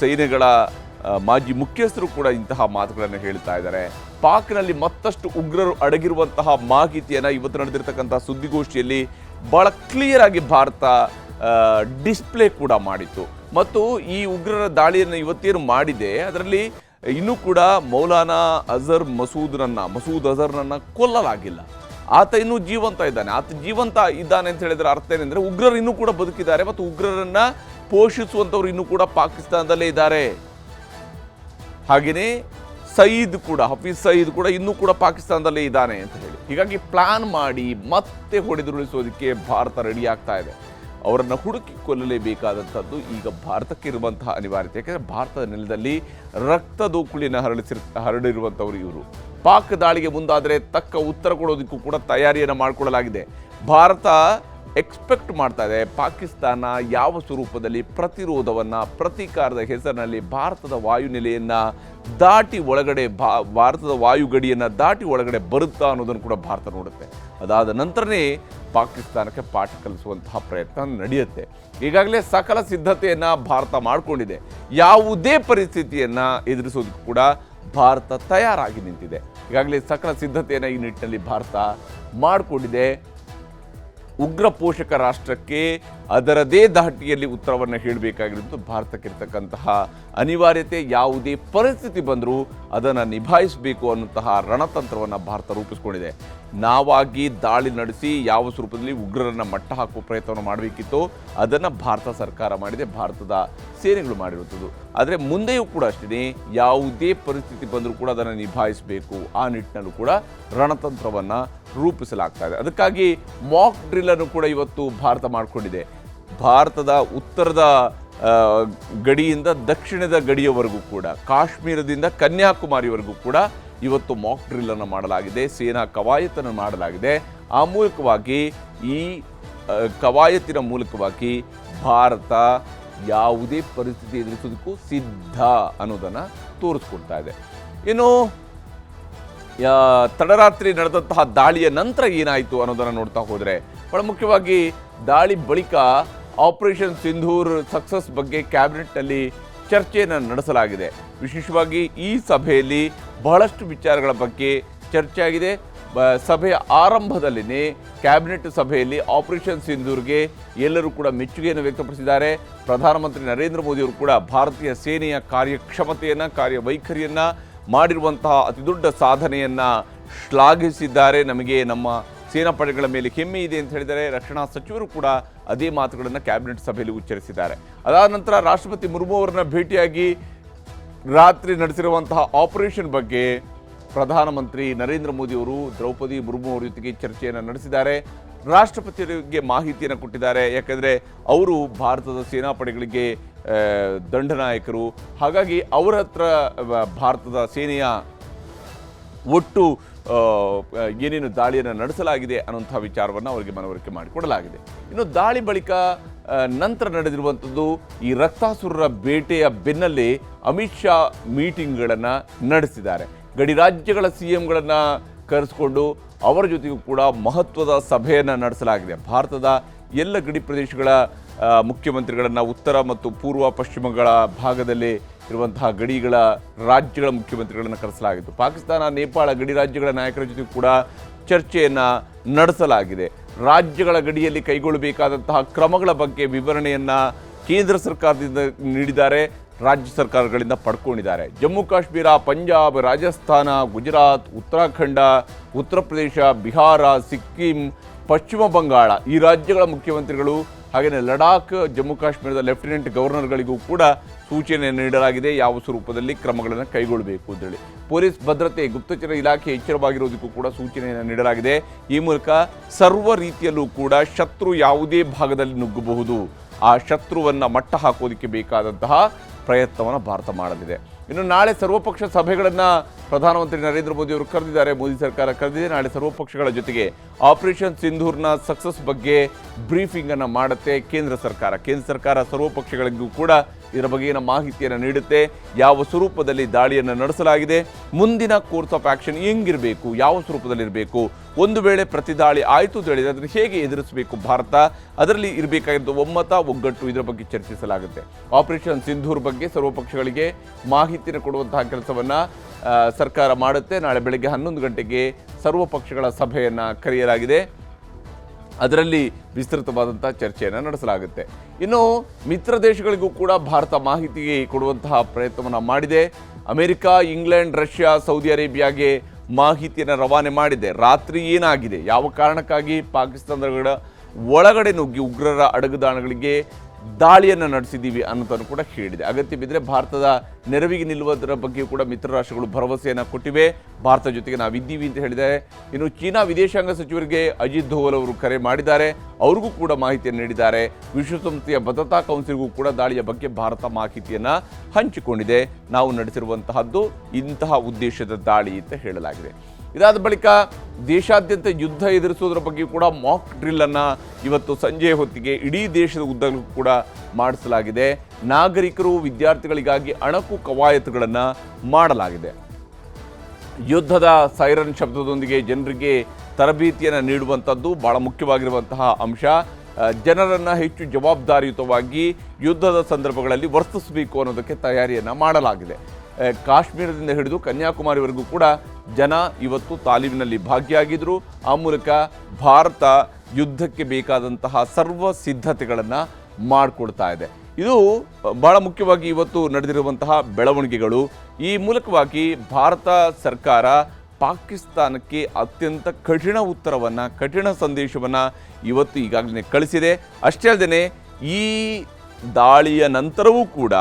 ಸೇನೆಗಳ ಮಾಜಿ ಮುಖ್ಯಸ್ಥರು ಕೂಡ ಇಂತಹ ಮಾತುಗಳನ್ನು ಹೇಳ್ತಾ ಇದ್ದಾರೆ. ಪಾಕ್ನಲ್ಲಿ ಮತ್ತಷ್ಟು ಉಗ್ರರು ಅಡಗಿರುವಂತಹ ಮಾಹಿತಿಯನ್ನು ಇವತ್ತು ನಡೆದಿರ್ತಕ್ಕಂಥ ಸುದ್ದಿಗೋಷ್ಠಿಯಲ್ಲಿ ಬಹಳ ಕ್ಲಿಯರ್ ಆಗಿ ಭಾರತ ಡಿಸ್ಪ್ಲೇ ಕೂಡ ಮಾಡಿತ್ತು. ಮತ್ತು ಈ ಉಗ್ರರ ದಾಳಿಯನ್ನು ಇವತ್ತೇನು ಮಾಡಿದೆ, ಅದರಲ್ಲಿ ಇನ್ನೂ ಕೂಡ ಮೌಲಾನಾ ಅಜರ್ ಮಸೂದ್ರನ್ನ ಮಸೂದ್ ಅಜರ್ನನ್ನ ಕೊಲ್ಲಲಾಗಿಲ್ಲ. ಆತ ಇನ್ನೂ ಜೀವಂತ ಇದ್ದಾನೆ. ಆತ ಜೀವಂತ ಇದ್ದಾನೆ ಅಂತ ಹೇಳಿದ್ರೆ ಅರ್ಥ ಏನಂದ್ರೆ ಉಗ್ರರು ಇನ್ನೂ ಕೂಡ ಬದುಕಿದ್ದಾರೆ ಮತ್ತು ಉಗ್ರರನ್ನ ಪೋಷಿಸುವಂಥವ್ರು ಇನ್ನೂ ಕೂಡ ಪಾಕಿಸ್ತಾನದಲ್ಲೇ ಇದ್ದಾರೆ. ಹಾಗೆಯೇ ಸಯೀದ್ ಕೂಡ ಹಫೀಜ್ ಸಯೀದ್ ಕೂಡ ಇನ್ನೂ ಕೂಡ ಪಾಕಿಸ್ತಾನದಲ್ಲೇ ಇದ್ದಾನೆ ಅಂತ ಹೇಳಿ. ಹೀಗಾಗಿ ಪ್ಲಾನ್ ಮಾಡಿ ಮತ್ತೆ ಹೊಡೆದುರುಳಿಸೋದಕ್ಕೆ ಭಾರತ ರೆಡಿ ಆಗ್ತಾ ಇದೆ. ಅವರನ್ನು ಹುಡುಕಿ ಕೊಲ್ಲಲೇಬೇಕಾದಂಥದ್ದು ಈಗ ಭಾರತಕ್ಕೆ ಇರುವಂತಹ ಅನಿವಾರ್ಯತೆ. ಯಾಕೆಂದರೆ ಭಾರತದ ನೆಲದಲ್ಲಿ ರಕ್ತದೋಕುಳಿನ ದೋಕುಳಿನ ಹರಡಿಸಿರ್ ಹರಡಿರುವಂಥವ್ರು ಇವರು. ಪಾಕ್ ದಾಳಿಗೆ ಮುಂದಾದರೆ ತಕ್ಕ ಉತ್ತರ ಕೊಡೋದಕ್ಕೂ ಕೂಡ ತಯಾರಿಯನ್ನು ಮಾಡಿಕೊಳ್ಳಲಾಗಿದೆ. ಭಾರತ ಎಕ್ಸ್ಪೆಕ್ಟ್ ಮಾಡ್ತಾ ಇದೆ ಪಾಕಿಸ್ತಾನ ಯಾವ ಸ್ವರೂಪದಲ್ಲಿ ಪ್ರತಿರೋಧವನ್ನು, ಪ್ರತೀಕಾರದ ಹೆಸರಿನಲ್ಲಿ ಭಾರತದ ವಾಯುನೆಲೆಯನ್ನು ದಾಟಿ ಒಳಗಡೆ ಭಾ, ಭಾರತದ ವಾಯುಗಡಿಯನ್ನು ದಾಟಿ ಒಳಗಡೆ ಬರುತ್ತಾ ಅನ್ನೋದನ್ನು ಕೂಡ ಭಾರತ ನೋಡುತ್ತೆ. ಅದಾದ ನಂತರನೇ ಪಾಕಿಸ್ತಾನಕ್ಕೆ ಪಾಠ ಕಲಿಸುವಂತಹ ಪ್ರಯತ್ನ ನಡೆಯುತ್ತೆ. ಈಗಾಗಲೇ ಸಕಲ ಸಿದ್ಧತೆಯನ್ನು ಭಾರತ ಮಾಡಿಕೊಂಡಿದೆ. ಯಾವುದೇ ಪರಿಸ್ಥಿತಿಯನ್ನು ಎದುರಿಸೋದಕ್ಕೂ ಕೂಡ ಭಾರತ ತಯಾರಾಗಿ ನಿಂತಿದೆ. ಈಗಾಗಲೇ ಸಕಲ ಸಿದ್ಧತೆಯನ್ನು ಈ ನಿಟ್ಟಿನಲ್ಲಿ ಭಾರತ ಮಾಡಿಕೊಂಡಿದೆ. ಉಗ್ರ ಪೋಷಕ ರಾಷ್ಟ್ರಕ್ಕೆ ಅದರದೇ ದಾಟಿಯಲ್ಲಿ ಉತ್ತರವನ್ನು ಹೇಳಬೇಕಾಗಿರುವುದು ಭಾರತಕ್ಕಿರ್ತಕ್ಕಂತಹ ಅನಿವಾರ್ಯತೆ, ಯಾವುದೇ ಪರಿಸ್ಥಿತಿ ಬಂದರೂ ಅದನ್ನು ನಿಭಾಯಿಸಬೇಕು ಅನ್ನುವಂತಹ ರಣತಂತ್ರವನ್ನು ಭಾರತ ರೂಪಿಸ್ಕೊಂಡಿದೆ. ನಾವಾಗಿ ದಾಳಿ ನಡೆಸಿ ಯಾವ ಸ್ವರೂಪದಲ್ಲಿ ಉಗ್ರರನ್ನು ಮಟ್ಟ ಹಾಕುವ ಪ್ರಯತ್ನವನ್ನು ಮಾಡಬೇಕಿತ್ತು ಅದನ್ನು ಭಾರತ ಸರ್ಕಾರ ಮಾಡಿದೆ, ಭಾರತದ ಸೇನೆಗಳು ಮಾಡಿರುವಂಥದ್ದು ಆದರೆ ಮುಂದೆಯೂ ಕೂಡ ಅಷ್ಟೇ ಯಾವುದೇ ಪರಿಸ್ಥಿತಿ ಬಂದರೂ ಕೂಡ ಅದನ್ನು ನಿಭಾಯಿಸಬೇಕು. ಆ ನಿಟ್ಟಿನಲ್ಲೂ ಕೂಡ ರಣತಂತ್ರವನ್ನು ರೂಪಿಸಲಾಗ್ತಾ ಇದೆ. ಅದಕ್ಕಾಗಿ ಮಾಕ್ ಡ್ರಿಲ್ ಅನ್ನು ಕೂಡ ಇವತ್ತು ಭಾರತ ಮಾಡಿಕೊಂಡಿದೆ. ಭಾರತದ ಉತ್ತರದ ಗಡಿಯಿಂದ ದಕ್ಷಿಣದ ಗಡಿಯವರೆಗೂ ಕೂಡ, ಕಾಶ್ಮೀರದಿಂದ ಕನ್ಯಾಕುಮಾರಿವರೆಗೂ ಕೂಡ ಇವತ್ತು ಮಾಕ್ ಡ್ರಿಲ್ ಅನ್ನು ಮಾಡಲಾಗಿದೆ. ಸೇನಾ ಕವಾಯತನ್ನು ಮಾಡಲಾಗಿದೆ. ಆ ಮೂಲಕವಾಗಿ ಈ ಕವಾಯತಿನ ಮೂಲಕವಾಗಿ ಭಾರತ ಯಾವುದೇ ಪರಿಸ್ಥಿತಿ ಎದುರಿಸೋದಕ್ಕೂ ಸಿದ್ಧ ಅನ್ನೋದನ್ನು ತೋರಿಸ್ಕೊಡ್ತಾ ಇದೆ. ಇನ್ನು ತಡರಾತ್ರಿ ನಡೆದಂತಹ ದಾಳಿಯ ನಂತರ ಏನಾಯಿತು ಅನ್ನೋದನ್ನು ನೋಡ್ತಾ ಹೋದರೆ, ಬಹಳ ಮುಖ್ಯವಾಗಿ ದಾಳಿ ಬಳಿಕ ಆಪರೇಷನ್ ಸಿಂಧೂರ್ ಸಕ್ಸಸ್ ಬಗ್ಗೆ ಕ್ಯಾಬಿನೆಟ್ನಲ್ಲಿ ಚರ್ಚೆಯನ್ನು ನಡೆಸಲಾಗಿದೆ. ವಿಶೇಷವಾಗಿ ಈ ಸಭೆಯಲ್ಲಿ ಬಹಳಷ್ಟು ವಿಚಾರಗಳ ಬಗ್ಗೆ ಚರ್ಚೆಯಾಗಿದೆ ಸಭೆಯ ಆರಂಭದಲ್ಲಿನೇ ಕ್ಯಾಬಿನೆಟ್ ಸಭೆಯಲ್ಲಿ ಆಪರೇಷನ್ ಸಿಂಧೂರ್ಗೆ ಎಲ್ಲರೂ ಕೂಡ ಮೆಚ್ಚುಗೆಯನ್ನು ವ್ಯಕ್ತಪಡಿಸಿದ್ದಾರೆ. ಪ್ರಧಾನಮಂತ್ರಿ ನರೇಂದ್ರ ಮೋದಿಯವರು ಕೂಡ ಭಾರತೀಯ ಸೇನೆಯ ಕಾರ್ಯಕ್ಷಮತೆಯನ್ನು, ಕಾರ್ಯವೈಖರಿಯನ್ನು ಮಾಡಿರುವಂತಹ ಅತಿದೊಡ್ಡ ಸಾಧನೆಯನ್ನು ಶ್ಲಾಘಿಸಿದ್ದಾರೆ. ನಮಗೆ ನಮ್ಮ ಸೇನಾಪಡೆಗಳ ಮೇಲೆ ಹೆಮ್ಮೆ ಇದೆ ಅಂತ ಹೇಳಿದರೆ ರಕ್ಷಣಾ ಸಚಿವರು ಕೂಡ ಅದೇ ಮಾತುಗಳನ್ನು ಕ್ಯಾಬಿನೆಟ್ ಸಭೆಯಲ್ಲಿ ಉಚ್ಚರಿಸಿದ್ದಾರೆ. ಅದಾದ ನಂತರ ರಾಷ್ಟ್ರಪತಿ ಮುರ್ಮು ಅವರನ್ನ ಭೇಟಿಯಾಗಿ ರಾತ್ರಿ ನಡೆಸಿರುವಂತಹ ಆಪರೇಷನ್ ಬಗ್ಗೆ ಪ್ರಧಾನಮಂತ್ರಿ ನರೇಂದ್ರ ಮೋದಿ ಅವರು, ದ್ರೌಪದಿ ಮುರ್ಮು ಅವರ ಜೊತೆಗೆ ಚರ್ಚೆಯನ್ನು ನಡೆಸಿದ್ದಾರೆ. ರಾಷ್ಟ್ರಪತಿಯವರಿಗೆ ಮಾಹಿತಿಯನ್ನು ಕೊಟ್ಟಿದ್ದಾರೆ. ಯಾಕೆಂದರೆ ಅವರು ಭಾರತದ ಸೇನಾಪಡೆಗಳಿಗೆ ದಂಡನಾಯಕರು ಹಾಗಾಗಿ ಅವರ ಹತ್ರ ಭಾರತದ ಸೇನೆಯ ಒಟ್ಟು ಏನೇನು ದಾಳಿಯನ್ನು ನಡೆಸಲಾಗಿದೆ ಅನ್ನುವಂಥ ವಿಚಾರವನ್ನು ಅವರಿಗೆ ಮನವರಿಕೆ ಮಾಡಿಕೊಡಲಾಗಿದೆ. ಇನ್ನು ದಾಳಿ ಬಳಿಕ ನಂತರ ನಡೆದಿರುವಂಥದ್ದು ಈ ರಕ್ತಾಸುರರ ಬೇಟೆಯ ಬೆನ್ನಲ್ಲೇ ಅಮಿತ್ ಶಾ ಮೀಟಿಂಗ್ಗಳನ್ನು ನಡೆಸಿದ್ದಾರೆ. ಗಡಿ ರಾಜ್ಯಗಳ ಸಿ ಎಂಗಳನ್ನು ಕರೆಸಿಕೊಂಡು ಅವರ ಜೊತೆಗೂ ಕೂಡ ಮಹತ್ವದ ಸಭೆಯನ್ನು ನಡೆಸಲಾಗಿದೆ. ಭಾರತದ ಎಲ್ಲ ಗಡಿ ಪ್ರದೇಶಗಳ ಮುಖ್ಯಮಂತ್ರಿಗಳನ್ನು ಉತ್ತರ ಮತ್ತು ಪೂರ್ವ ಪಶ್ಚಿಮಗಳ ಭಾಗದಲ್ಲಿ ಇರುವಂತಹ ಗಡಿಗಳ ರಾಜ್ಯಗಳ ಮುಖ್ಯಮಂತ್ರಿಗಳನ್ನು ಕರೆಸಲಾಗಿತ್ತು. ಪಾಕಿಸ್ತಾನ, ನೇಪಾಳ ಗಡಿ ರಾಜ್ಯಗಳ ನಾಯಕರ ಜೊತೆ ಕೂಡ ಚರ್ಚೆಯನ್ನು ನಡೆಸಲಾಗಿದೆ. ರಾಜ್ಯಗಳ ಗಡಿಯಲ್ಲಿ ಕೈಗೊಳ್ಳಬೇಕಾದಂತಹ ಕ್ರಮಗಳ ಬಗ್ಗೆ ವಿವರಣೆಯನ್ನು ಕೇಂದ್ರ ಸರ್ಕಾರದಿಂದ ನೀಡಿದ್ದಾರೆ, ರಾಜ್ಯ ಸರ್ಕಾರಗಳಿಂದ ಪಡ್ಕೊಂಡಿದ್ದಾರೆ. ಜಮ್ಮು ಕಾಶ್ಮೀರ, ಪಂಜಾಬ್, ರಾಜಸ್ಥಾನ, ಗುಜರಾತ್, ಉತ್ತರಾಖಂಡ, ಉತ್ತರ ಪ್ರದೇಶ, ಬಿಹಾರ, ಸಿಕ್ಕಿಂ, ಪಶ್ಚಿಮ ಬಂಗಾಳ ಈ ರಾಜ್ಯಗಳ ಮುಖ್ಯಮಂತ್ರಿಗಳು ಹಾಗೆಯೇ ಲಡಾಖ್, ಜಮ್ಮು ಕಾಶ್ಮೀರದ ಲೆಫ್ಟಿನೆಂಟ್ ಗವರ್ನರ್ಗಳಿಗೂ ಕೂಡ ಸೂಚನೆ ನೀಡಲಾಗಿದೆ ಯಾವ ಸ್ವರೂಪದಲ್ಲಿ ಕ್ರಮಗಳನ್ನು ಕೈಗೊಳ್ಳಬೇಕು ಅಂತೇಳಿ ಪೊಲೀಸ್ ಭದ್ರತೆ, ಗುಪ್ತಚರ ಇಲಾಖೆ ಎಚ್ಚರವಾಗಿರೋದಕ್ಕೂ ಕೂಡ ಸೂಚನೆಯನ್ನು ನೀಡಲಾಗಿದೆ. ಈ ಮೂಲಕ ಸರ್ವ ರೀತಿಯಲ್ಲೂ ಕೂಡ ಶತ್ರು ಯಾವುದೇ ಭಾಗದಲ್ಲಿ ನುಗ್ಗಬಹುದು. ಆ ಶತ್ರುವನ್ನು ಮಟ್ಟ ಹಾಕೋದಕ್ಕೆ ಬೇಕಾದಂತಹ ಪ್ರಯತ್ನವನ್ನು ಭಾರತ ಮಾಡಲಿದೆ. ಇನ್ನು ನಾಳೆ ಸರ್ವಪಕ್ಷ ಸಭೆಗಳನ್ನು ಪ್ರಧಾನಮಂತ್ರಿ ನರೇಂದ್ರ ಮೋದಿ ಅವರು ಕರೆದಿದ್ದಾರೆ. ಮೋದಿ ಸರ್ಕಾರ ಕರೆದಿದೆ. ನಾಳೆ ಸರ್ವಪಕ್ಷಗಳ ಜೊತೆಗೆ ಆಪರೇಷನ್ ಸಿಂಧೂರ್ನ ಸಕ್ಸಸ್ ಬಗ್ಗೆ ಬ್ರೀಫಿಂಗನ್ನು ಮಾಡುತ್ತೆ ಕೇಂದ್ರ ಸರ್ಕಾರ. ಕೇಂದ್ರ ಸರ್ಕಾರ ಸರ್ವಪಕ್ಷಗಳಿಗೂ ಕೂಡ ಇದರ ಬಗೆಗಿನ ಮಾಹಿತಿಯನ್ನು ನೀಡುತ್ತೆ. ಯಾವ ಸ್ವರೂಪದಲ್ಲಿ ದಾಳಿಯನ್ನು ನಡೆಸಲಾಗಿದೆ. ಮುಂದಿನ ಕೋರ್ಸ್ ಆಫ್ ಆ್ಯಕ್ಷನ್ ಹೆಂಗಿರಬೇಕು, ಯಾವ ಸ್ವರೂಪದಲ್ಲಿರಬೇಕು, ಒಂದು ವೇಳೆ ಪ್ರತಿ ದಾಳಿ ಆಯಿತು ಅಂತ ಹೇಳಿದರೆ ಅದನ್ನು ಹೇಗೆ ಎದುರಿಸಬೇಕು ಭಾರತ? ಅದರಲ್ಲಿ ಇರಬೇಕಾಗಿದ್ದು ಒಮ್ಮತ, ಒಗ್ಗಟ್ಟು ಇದರ ಬಗ್ಗೆ ಚರ್ಚಿಸಲಾಗುತ್ತೆ. ಆಪರೇಷನ್ ಸಿಂಧೂರ್ ಬಗ್ಗೆ ಸರ್ವಪಕ್ಷಗಳಿಗೆ ಮಾಹಿತಿಯನ್ನು ಕೊಡುವಂತಹ ಕೆಲಸವನ್ನು ಸರ್ಕಾರ ಮಾಡುತ್ತೆ. ನಾಳೆ ಬೆಳಗ್ಗೆ ಹನ್ನೊಂದು ಗಂಟೆಗೆ ಸರ್ವಪಕ್ಷಗಳ ಸಭೆಯನ್ನು ಕರೆಯಲಾಗಿದೆ. ಅದರಲ್ಲಿ ವಿಸ್ತೃತವಾದಂಥ ಚರ್ಚೆಯನ್ನು ನಡೆಸಲಾಗುತ್ತೆ. ಇನ್ನು ಮಿತ್ರ ದೇಶಗಳಿಗೂ ಕೂಡ ಭಾರತ ಮಾಹಿತಿ ಕೊಡುವಂತಹ ಪ್ರಯತ್ನವನ್ನು ಮಾಡಿದೆ. ಅಮೆರಿಕ, ಇಂಗ್ಲೆಂಡ್, ರಷ್ಯಾ, ಸೌದಿ ಅರೇಬಿಯಾಗೆ ಮಾಹಿತಿಯನ್ನು ರವಾನೆ ಮಾಡಿದೆ. ರಾತ್ರಿ ಏನಾಗಿದೆ? ಯಾವ ಕಾರಣಕ್ಕಾಗಿ ಪಾಕಿಸ್ತಾನದ ಒಳಗಡೆ ನುಗ್ಗಿ ಉಗ್ರರ ಅಡಗುದಾಣಗಳಿಗೆ ದಾಳಿಯನ್ನು ನಡೆಸಿದ್ದೀವಿ ಅನ್ನೋದನ್ನು ಕೂಡ ಹೇಳಿದೆ. ಅಗತ್ಯ ಬಿದ್ದರೆ ಭಾರತದ ನೆರವಿಗೆ ನಿಲ್ಲುವುದರ ಬಗ್ಗೆ ಕೂಡ ಮಿತ್ರ ರಾಷ್ಟ್ರಗಳು ಭರವಸೆಯನ್ನು ಕೊಟ್ಟಿವೆ. ಭಾರತ ಜೊತೆಗೆ ನಾವಿದ್ದೀವಿ ಅಂತ ಹೇಳಿದ್ದಾರೆ ಇನ್ನು ಚೀನಾ ವಿದೇಶಾಂಗ ಸಚಿವರಿಗೆ ಅಜಿತ್ ಧೋವಲ್ ಅವರು ಕರೆ ಮಾಡಿದ್ದಾರೆ. ಅವ್ರಿಗೂ ಕೂಡ ಮಾಹಿತಿಯನ್ನು ನೀಡಿದ್ದಾರೆ. ವಿಶ್ವಸಂಸ್ಥೆಯ ಭದ್ರತಾ ಕೌನ್ಸಿಲ್ಗೂ ಕೂಡ ದಾಳಿಯ ಬಗ್ಗೆ ಭಾರತ ಮಾಹಿತಿಯನ್ನು ಹಂಚಿಕೊಂಡಿದೆ. ನಾವು ನಡೆಸಿರುವಂತಹದ್ದು ಇಂತಹ ಉದ್ದೇಶದ ದಾಳಿ ಅಂತ ಹೇಳಲಾಗಿದೆ. ಇದಾದ ಬಳಿಕ ದೇಶಾದ್ಯಂತ ಯುದ್ಧ ಎದುರಿಸುವುದರ ಬಗ್ಗೆ ಕೂಡ ಮಾಕ್ ಡ್ರಿಲ್ ಅನ್ನ ಇವತ್ತು ಸಂಜೆ ಹೊತ್ತಿಗೆ ಇಡೀ ದೇಶದ ಉದ್ದಕ್ಕೂ ಕೂಡ ಮಾಡಿಸಲಾಗಿದೆ. ನಾಗರಿಕರು ವಿದ್ಯಾರ್ಥಿಗಳಿಗಾಗಿ ಅಣಕು ಕವಾಯತುಗಳನ್ನು ಮಾಡಲಾಗಿದೆ. ಯುದ್ಧದ ಸೈರನ್ ಶಬ್ದದೊಂದಿಗೆ ಜನರಿಗೆ ತರಬೇತಿಯನ್ನು ನೀಡುವಂಥದ್ದು ಬಹಳ ಮುಖ್ಯವಾಗಿರುವಂತಹ ಅಂಶ. ಜನರನ್ನು ಹೆಚ್ಚು ಜವಾಬ್ದಾರಿಯುತವಾಗಿ ಯುದ್ಧದ ಸಂದರ್ಭಗಳಲ್ಲಿ ವರ್ತಿಸಬೇಕು ಅನ್ನೋದಕ್ಕೆ ತಯಾರಿಯನ್ನು ಮಾಡಲಾಗಿದೆ. ಕಾಶ್ಮೀರದಿಂದ ಹಿಡಿದು ಕನ್ಯಾಕುಮಾರಿವರೆಗೂ ಕೂಡ ಜನ ಇವತ್ತು ತಾಲೀಮಿನಲ್ಲಿ ಭಾಗಿಯಾಗಿದ್ದರು ಆ ಮೂಲಕ ಭಾರತ ಯುದ್ಧಕ್ಕೆ ಬೇಕಾದಂತಹ ಸರ್ವ ಸಿದ್ಧತೆಗಳನ್ನು ಮಾಡಿಕೊಡ್ತಾ ಇದೆ. ಇದು ಬಹಳ ಮುಖ್ಯವಾಗಿ ಇವತ್ತು ನಡೆದಿರುವಂತಹ ಬೆಳವಣಿಗೆಗಳು. ಈ ಮೂಲಕವಾಗಿ ಭಾರತ ಸರ್ಕಾರ ಪಾಕಿಸ್ತಾನಕ್ಕೆ ಅತ್ಯಂತ ಕಠಿಣ ಉತ್ತರವನ್ನು, ಕಠಿಣ ಸಂದೇಶವನ್ನು ಇವತ್ತು ಈಗಾಗಲೇ ಕಳಿಸಿದೆ. ಅಷ್ಟೇ ಅಲ್ಲದೆ ಈ ದಾಳಿಯ ನಂತರವೂ ಕೂಡ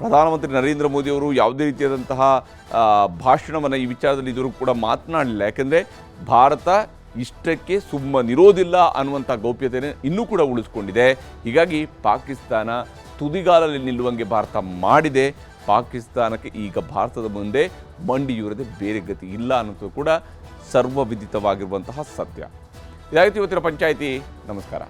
ಪ್ರಧಾನಮಂತ್ರಿ ನರೇಂದ್ರ ಮೋದಿ ಅವರು ಯಾವುದೇ ರೀತಿಯಾದಂತಹ ಭಾಷಣವನ್ನು ಈ ವಿಚಾರದಲ್ಲಿ ಇದುವರೆಗೂ ಕೂಡ ಮಾತನಾಡಲಿಲ್ಲ. ಯಾಕೆಂದರೆ ಭಾರತ ಇಷ್ಟಕ್ಕೆ ಸುಮ್ಮನಿರೋದಿಲ್ಲ ಅನ್ನುವಂಥ ಗೌಪ್ಯತೆಯನ್ನು ಇನ್ನೂ ಕೂಡ ಉಳಿಸ್ಕೊಂಡಿದೆ. ಹೀಗಾಗಿ ಪಾಕಿಸ್ತಾನ ತುದಿಗಾಲಲ್ಲಿ ನಿಲ್ಲುವಂಗೆ ಭಾರತ ಮಾಡಿದೆ. ಪಾಕಿಸ್ತಾನಕ್ಕೆ ಈಗ ಭಾರತದ ಮುಂದೆ ಮಂಡಿಯೂರದೆ ಬೇರೆ ಗತಿ ಇಲ್ಲ ಅನ್ನೋದು ಕೂಡ ಸರ್ವವಿದಿತವಾಗಿರುವಂತಹ ಸತ್ಯ. ಇದಾಗಿತ್ತು ಇವತ್ತಿನ ಪಂಚಾಯಿತಿ. ನಮಸ್ಕಾರ.